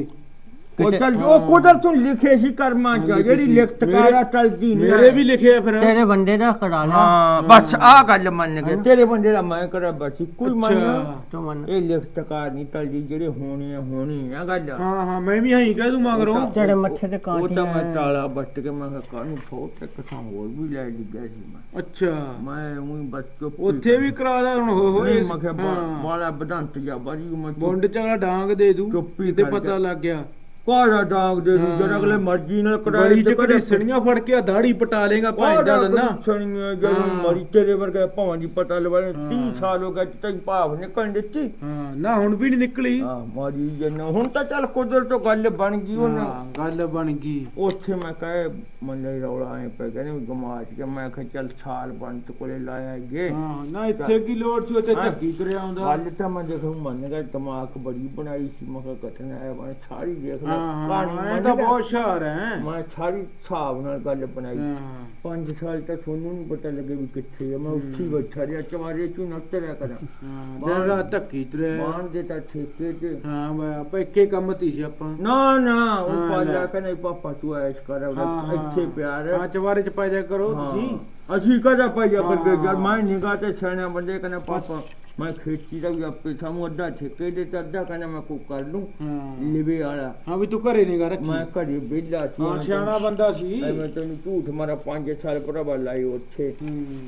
ਉਹ ਚੱਲ ਉਹ ਕੁਦਰ ਤੂੰ ਲਿਖੇ ਸੀ ਕਰਮਾਂ ਚ ਹਾਂ, ਜਿਹੜੀ ਲਿਖੀ। ਲਿਖਤ ਮੇਰੇ- ਕਾਰਾ ਚਲਦੀ ਨਹੀਂ ਮੇਰੇ ਵੀ ਲਿਖਿਆ ਫਿਰ। ਤੇਰੇ ਬੰਦੇ ਦਾ ਕਰਾ ਲਿਆ। ਹਾਂ ਬਸ ਆ ਗੱਲ ਮੰਨ ਗਏ ਤੇਰੇ ਬੰਦੇ ਦਾ ਮੈਂ ਕਰਾਂ ਬਸ ਕੋਈ ਮੰਨ ਤੂੰ ਮੰਨ। ਇਹ ਲਿਖਤ ਕਾਰ ਨਹੀਂ ਚਲਦੀ ਜਿਹੜੇ ਹੋਣੀ ਆ ਹੋਣੀ ਆ ਗੱਲ ਹਾਂ ਹਾਂ ਮੈਂ ਵੀ ਹਾਂ ਕਹਿ ਦੂੰ ਮਗਰੋਂ। ਤੇਰੇ ਮੱਥੇ ਤੇ ਉਹ ਕਾਂਟੇ ਤਾਂ ਮੈਂ। ਤਾਲਾ ਬੱਟ ਕੇ ਮੈਂ ਕਿਹਾ ਕਾਹਨੂੰ ਫੋਟ ਇੱਕ ਥਾਂ ਹੋਰ ਵੀ ਲੈ ਲਿਆ ਸੀ ਮੈਂ? ਅੱਛਾ। ਮੈਂ ਉਹੀ ਬਸ ਚੁੱਪ ਹੀ ਉੱਥੇ ਵੀ ਕਰਾ ਦਾ ਹੁਣ ਹੋ ਹੋਏ ਨਹੀਂ, ਮੈਂ ਕਿਹਾ ਹਾਂ। ਬਾਲਾ ਬਦੰਤ ਜਾ ਬਾਰੀ ਮੈਂ ਬੁੰਡ ਚਾਲਾ ਡਾਂਗ ਦੇ ਦੂ ਹੀ ਤੇ ਪਤਾ। ਲੱਗ ਗਿਆ। ਕਾਲਾ ਡਾਂਗ ਦੇ ਦੂ ਜਦ ਅਗਲੇ ਮਰਜ਼ੀ ਨਾਲ ਕਰਾਏ ਗਲੀ ਚ ਕੜੀ ਸਣੀਆਂ ਫੜ ਕੇ ਆ ਦਾੜੀ ਪਟਾ ਲੇਗਾ ਭਾਂਦਾ ਲੰਨਾ ਸੁਣੀਆਂ ਜਦੋਂ ਮਰੀ ਤੇਰੇ ਵਰਗਾ ਭਾਵਾਂ ਦੀ ਪਤਾ ਲਵਾਏ 30 ਸਾਲ ਹੋ ਗਏ ਤੈਨੂੰ ਭਾਵ ਨਿਕਲਣ ਦਿੱਤੀ। ਹਾਂ ਨਾ ਹੁਣ ਵੀ ਨਹੀਂ ਨਿਕਲੀ। ਹਾਂ ਮਾਰੀ ਜਨਾ। ਹੁਣ ਤਾਂ ਚੱਲ ਕੁਦਰ ਤੋਂ ਗੱਲ ਬਣ ਗਈ ਹਾਂ, ਗੱਲ ਬਣ ਗਈ। ਉੱਥੇ ਮੈਂ ਕਹੇ ਮੰਨੇ ਰੌਲਾ ਆਏ ਪੈ ਕਹਿੰਦੇ ਗਮਾਚ ਕੇ। ਮੈਂ ਕਿਹਾ ਚੱਲ ਛਾਲ ਬੰਤ ਕੋਲੇ ਲਾਇਆ ਗੇ ਹਾਂ ਨਾ ਇੱਥੇ ਕੀ ਲੋੜ ਸੀ ਉੱਥੇ। ਧੱਕੀ ਤੁਰਿਆ ਆਉਂਦਾ। ਗੱਲ ਤਾਂ ਮੈਂ ਦੇਖੂ ਮੰਨ ਗਿਆ ਦਿਮਾਗ ਬੜੀ ਬਣਾਈ ਸੀ। ਮੈਂ ਕਿਹਾ ਘਟਨਾ ਹੈ ਮੈਂ ਸਾਰੀ ਦੇਖ ਹਾਂ ਕਹਾਣੀ ਹਾਂ ਇਹ ਤਾਂ। ਬਹੁਤ ਹੁਸ਼ਿਆਰ ਹੈ। ਮੈਂ ਸਾਰੀ ਹਿਸਾਬ ਨਾਲ ਗੱਲ ਬਣਾਈ। ਹਾਂ। ਪੰਜ ਸਾਲ ਤੱਕ ਤੁਹਾਨੂੰ ਨਹੀਂ ਪਤਾ ਲੱਗੇ ਵੀ ਕਿੱਥੇ ਆ। ਮੈਂ ਉੱਥੇ ਹੀ ਬੈਠਾ ਰਿਹਾ ਚਵਾਰੇ ਚੋਂ ਨੱਟ ਰਿਆ ਕਰਾਂ। ਹਾਂ ਦਿਨ ਰਾਤ ਧੱਕੀ ਤੁਰਿਆ। ਮਾਨ ਦੇ ਤਾਂ ਠੇਕੇ ਤੇ। ਹਾਂ ਬਈ ਆਪਾਂ ਇੱਕੇ ਕੰਮ ਤੀ ਸੀ ਆਪਾਂ। ਨਾ ਨਾ ਉਹ ਹਾਂ, ਪਾਲਾ ਲੈ। ਕਹਿੰਦਾ ਪਾਪਾ ਤੂੰ ਐਸ਼ ਕਰ ਹਾਂ, ਹਾਂ। ਇੱਥੇ ਪਿਆਰ ਹੈ। ਹਾਂ ਚਵਾਰੇ ਚ ਪੈ ਜਾ ਕਰੋ ਤੁਸੀਂ। ਅਸੀਂ ਕਦਾ ਕਰਦੇ ਹਾਂ। ਜਦ ਮੈਂ ਨਿਗਾਹ ਤੇ ਸਿਆਣਾ ਬੰਦੇ ਕਹਿੰਦਾ ਪਾਪਾ ਮੈਂ ਖੇਤੀ ਦਾ ਵੀ ਆਪੇ ਸਾਨੂੰ ਅੱਧਾ ਠੇਕੇ ਦੇ ਤੇ ਅੱਧਾ ਕਹਿੰਦਾ ਮੈਂ ਕੋ ਕਰ ਲੂੰ ਹਾਂ। ਲਿਵੇ ਵਾਲਾ। ਹਾਂ ਵੀ ਤੂੰ ਘਰੇ ਨਹੀਂ ਗਾ ਰੱਖੀ। ਮੈਂ ਘਰੇ ਵਿਹਲਾ ਸੀ ਹਾਂ ਸਿਆਣਾ ਬੰਦਾ ਸੀ। ਮੈਂ ਤੈਨੂੰ ਝੂਠ ਮਾਰਾ 5 ਸਾਲ ਭਰਾਵਾ ਲਾਈ ਉੱਥੇ।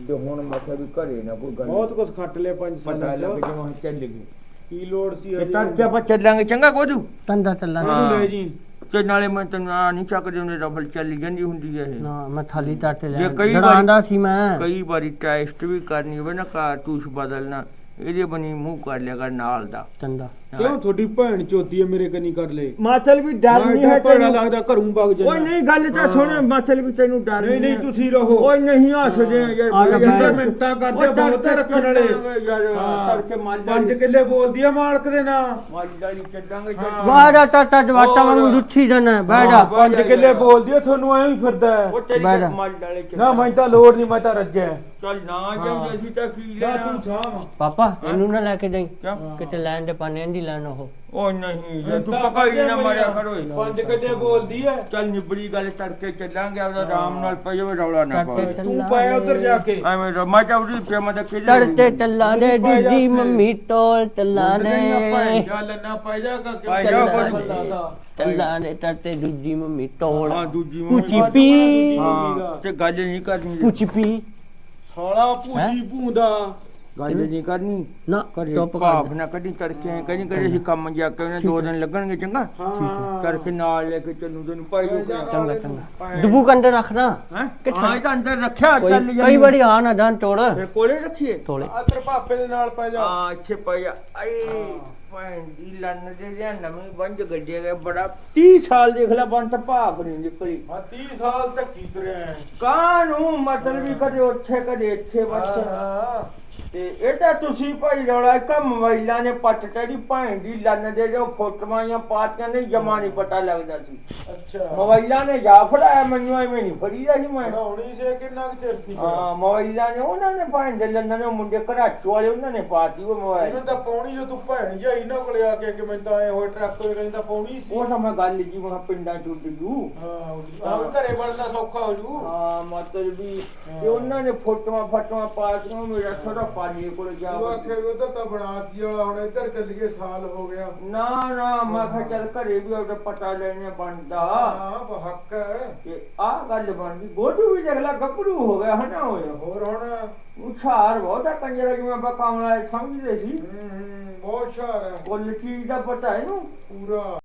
ਤੇ ਹੁਣ ਮੈਂ ਕਿਹਾ ਵੀ ਘਰੇ ਨਾ ਕੋਈ ਗੱਲ ਬਹੁਤ ਕੁਝ ਖੱਟ ਲਿਆ ਪੰਜ ਪਤਾ ਸਾਲਾਂ ਲੱਗ ਚ। ਜਾਵਾਂ ਚੱਲ ਗਈ। ਕੀ ਲੋੜ ਸੀ ਤੇ ਹਜੇ? ਤੜਕੇ ਆਪਾਂ ਚੱਲਾਂਗੇ ਚੰਗਾ ਕੋਜੂ ਤੰਦਾ ਚੱਲਾਂ ਇਹਨੂੰ ਲੈ ਜੀ। ਤੇ ਨਾਲੇ ਮੈਂ ਤੈਨੂੰ ਆ ਨਹੀਂ ਚੱਕਦੇ ਉਹਨੇ ਰਫਲ ਚੱਲੀ ਜਾਂਦੀ ਹੁੰਦੀ ਹੈ ਇਹ। ਨਾ ਮੈਂ ਥਾਲੀ ਟੱਟ ਜੇ ਕਈ ਵਾਰੀ- ਡਰਾਂਦਾ ਸੀ ਮੈਂ। ਕਈ ਵਾਰੀ ਟੈਸਟ ਵੀ ਕਰਨੀ ਹੋਵੇ ਨਾ ਕਾਰਤੂਸ ਬਦਲਣਾ। ਇਹਦੇ ਬਣੀ ਮੂੰਹ ਕਰ ਲਿਆ ਕਰ ਨਾਲ ਦਾ। ਚੰਗਾ। ਕਿਉਂ? ਤੁਹਾਡੀ ਭੈਣ ਚੋਦੀ ਹੈ ਮੇਰੇ ਕੰਨੀ ਕਰ ਲੈ ਮਾਤਲ ਵੀ ਡਰ ਨਹੀਂ ਹੈ ਤੈਨੂੰ। ਲੱਗਦਾ ਘਰੋਂ ਓਏ ਜਾਣਾ ਨਹੀਂ ਗੱਲ ਤਾਂ ਸੁਣ ਮਾਤਲ ਵੀ ਤੈਨੂੰ ਡਰ ਨਹੀਂ ਨਹੀਂ ਹੈ। ਤੁਸੀਂ ਰਹੋ। ਓਏ ਨਹੀਂ ਹੱਸਦੇ ਆ ਯਾਰ ਆ। ਯਾਰ ਮਿੰਟਾਂ ਕਰਦੇ ਓਏ ਬਹੁਤ ਰੱਖਣ ਵਾਲੇ। ਯਾਰ ਹਾਂ। ਤੜਕੇ ਮਾਲ ਪੰਜ ਕਿੱਲੇ ਬੋਲਦੀ ਆ ਮਾਲਕ ਦੇ ਨਾਂ। ਮਾਲ ਚੱਲਾਂਗੇ ਹਾਂ। ਬਾਹਰ ਆ ਟੱਟਾ ਜਵਾਟਾ ਵਾਂਗੂ ਰੁੱਛੀ ਜਾਣਾ ਬਹਿ ਜਾ। ਹਾਂ, ਪੰਜ ਕਿੱਲੇ ਬੋਲਦੀ ਆ ਤੁਹਾਨੂੰ ਐਂ ਹੀ ਫਿਰਦਾ ਹੈ। ਉਹ ਤੇਰੀ। ਮਾਲ ਡਾਲੇ ਨਾ ਮੈਂ ਤਾਂ ਲੋੜ ਨਹੀਂ ਮੈਂ ਤਾਂ ਰੱਜਿਆ। ਚੱਲ ਨਾ ਜਾਂਦੇ ਅਸੀਂ ਤਾਂ ਕੀ ਲੈਣਾ ਤੂੰ ਸਾਮ ਪਾਪਾ ਇਹਨੂੰ ਨਾ ਲੈ ਕੇ ਜਾਈ। ਕਿਉਂ? ਕਿਤੇ ਲੈਣ ਦੇ ਪਾਣੇ ਦੀ ਲੈਣ ਉਹ। ਓ ਨਹੀਂ ਯਾਰ ਤੂੰ ਪਕਾਈ ਨਾ ਮਾਰਿਆ ਕਰੋ ਪੰਜ ਕਿੱਲੇ ਬੋਲਦੀ ਐ। ਚੱਲ ਨਿਬੜੀ ਗੱਲ ਤੜਕੇ ਚੱਲਾਂਗੇ ਆਪਦਾ ਆਰਾਮ ਨਾਲ ਪਈ ਹੋਵੇ ਰੌਲਾ ਨਾ ਪਾਵੇ। ਤੂੰ ਪਾਇਆ ਉਧਰ ਜਾ ਕੇ। ਐਵੇਂ ਰਮਾ ਚਾਵੜੀ ਪਿਆ ਮੈਂ ਤਾਂ ਕਿਹਦੇ ਤੜਤੇ ਟੱਲਾ ਨੇ ਜਾ ਉੱਥੇ। ਮੰਮੀ ਟੋਲ ਟੱਲਾ ਨੇ ਗੱਲ ਨਾ ਪੈ ਜਾ ਕਿ ਪੈ ਜਾ ਚੱਲ ਕੋਈ। ਟੱਲਾ ਨੇ ਟੱਟੇ ਦੂਜੀ ਮੰਮੀ ਟੋਲ। ਹਾਂ ਦੂਜੀ ਮੰਮੀ- ਪੀ। ਹਾਂ ਤੇ ਗੱਲ ਨਹੀਂ ਕਰਨੀ। ਪੁੱਚੀ ਪੀ। ਸਾਲਾ ਭੂਜੀ ਭੂੰਦਾ। ਗੱਲ ਨਹੀਂ ਕਰਨੀ। ਨਾ ਕਰੇ ਚੁੱਪ ਕਰ ਨਾ ਕੱਢੀ ਤੜਕੇ ਕਹਿੰਦੀ ਕਦੇ ਅਸੀਂ ਕੰਮ ਜਾ ਕੇ ਉਹਨੇ ਦੋ ਦਿਨ ਲੱਗਣਗੇ ਚੰਗਾ? ਹਾਂ। ਤੜਕੇ ਨਾਲ ਲੈ ਕੇ ਚੱਲੂ ਤੈਨੂੰ ਭਾਈ ਨੂੰ ਚੰਗਾ ਚੰਗਾ। ਡੁੱਬੂ ਕੰਡੇ ਰੱਖਣਾ ਹੈ? ਕਿ ਹਾਂ ਤਾਂ ਅੰਦਰ ਰੱਖਿਆ ਚੱਲ ਕਈ ਵਾਰੀ ਆ ਨਾ ਜਾਣ ਫਿਰ ਕੋਲੇ ਰੱਖੀਏ? ਆ ਤੇਰੇ ਪਾਪੇ ਦੇ ਨਾਲ ਪੈ ਜਾ। ਹਾਂ ਇੱਥੇ ਪਿਆ ਆਏ ਭੈਣ ਦੀ ਲੰਨ ਦੇ ਲਿਆ ਨਵੀਂ ਬੰਜ ਗੱਡੇ ਗਏ ਬੜਾ 30 ਸਾਲ ਦੇਖ ਲੈ ਬੰਤ ਭਾਫ ਨਹੀਂ ਨਿਕਲੀ। ਆ 30 ਸਾਲ ਧੱਕੀ ਤੁਰਿਆ ਹੈ। ਕਾਹਨੂੰ ਮਤਲਬ ਵੀ ਕਦੇ ਉੱਥੇ ਕਦੇ ਇੱਥੇ ਬਸ। ਹਾਂ। ਤੇ ਇਹ ਤਾਂ ਤੁਸੀਂ ਭਾਈ ਰੌਲਾ ਇੱਕ ਮੋਬਾਈਲਾਂ ਨੇ ਪੱਟ ਤੇਰੀ ਭੈਣ ਦੀ ਲੰਨ ਦੇ ਜੋ ਫੋਟੋਆਂ ਜਾਂ ਪਾਤੀਆਂ ਨੇ ਜਮਾ ਨਹੀਂ ਪਤਾ ਲੱਗਦਾ ਸੀ। ਅੱਛਾ। ਮੋਬਾਈਲਾਂ ਨੇ ਜਾ ਫੜਾਇਆ ਮੈਨੂੰ ਐਵੇਂ ਨਹੀਂ ਫੜੀ ਰਹੀ ਮੈਂ। ਪੜਾਉਣੀ ਸੀ ਕਿੰਨਾ ਕੁ ਚਿਰ ਸੀ ਹਾਂ ਮੋਬਾਈਲਾਂ ਨੇ ਉਹਨਾਂ ਨੇ ਭੈਣ ਦੇ ਲੰਨ ਨੇ ਮੁੰਡੇ ਘਰਾਚੋ ਵਾਲੇ ਉਹਨਾਂ ਨੇ ਪਾਤੀ ਉਹ ਮੋਬਾਈਲ। ਇਹਨੂੰ ਤਾਂ ਪਾਉਣੀ ਜੋ ਤੂੰ ਭੈਣ ਜਾਈ ਨਾ ਕੋਲੇ ਆ ਕੇ ਕਿ ਮੈਂ ਤਾਂ ਐ ਹੋਏ ਟਰੱਕ ਹੋਏ ਕਹਿੰਦਾ ਪਾਉਣੀ ਸੀ। ਉਹ ਤਾਂ ਮੈਂ ਗੱਲ ਜੀ ਮੈਂ ਕਿਹਾ ਪਿੰਡਾਂ ਉੱਡ ਜੂ। ਹਾਂ ਵੀ ਘਰੇ ਬਣਨਾ ਸੌਖਾ ਹੋ ਜੂ। ਹਾਂ ਮਤਲਬ ਵੀ ਤੇ ਉਹਨਾਂ ਨੇ ਫੋਟੋਆਂ ਫਟੋਆਂ ਪਾਤੀਆਂ ਮੇਰਾ ਥੋੜਾ ਪਾਣੀ ਕੋਲ ਜਾ ਤੂੰ ਆਖੇ ਉਧਰ ਤਾਂ ਬਣਾਤੀ ਵਾਲਾ ਹੁਣ ਇੱਧਰ ਚੱਲ ਗਏ ਸਾਲ ਹੋ ਗਿਆ। ਨਾ ਨਾ ਮੈਂ ਕਿਹਾ ਚੱਲ ਘਰੇ ਵੀ ਉਹਦਾ ਪਤਾ ਲੈਣੇ ਬਣਦਾ। ਹਾਂ ਬ- ਹੱਕ ਹੈ। ਕਿ ਆਹ ਗੱਲ ਬਣਦੀ ਗੋਡੂ ਵੀ ਦੇਖ ਲੈ ਗੱਭਰੂ ਹੋ ਗਿਆ ਹਨਾ ਹੋਇਆ ਹੋਰ ਹੁਣ? ਉਛਾਰ ਬਹੁਤਾ ਕੰਜਰਾ ਜਿਵੇਂ ਆਪਾਂ ਕਾਮਲਾ ਸਮਝਦੇ ਸੀ। ਹੂੰ, ਬਹੁਤ ਹੁਸ਼ਿਆਰ ਹੈ ਕੁੱਲ ਚੀਜ਼ ਦਾ ਪਤਾ ਇਹਨੂੰ। ਪੂਰਾ।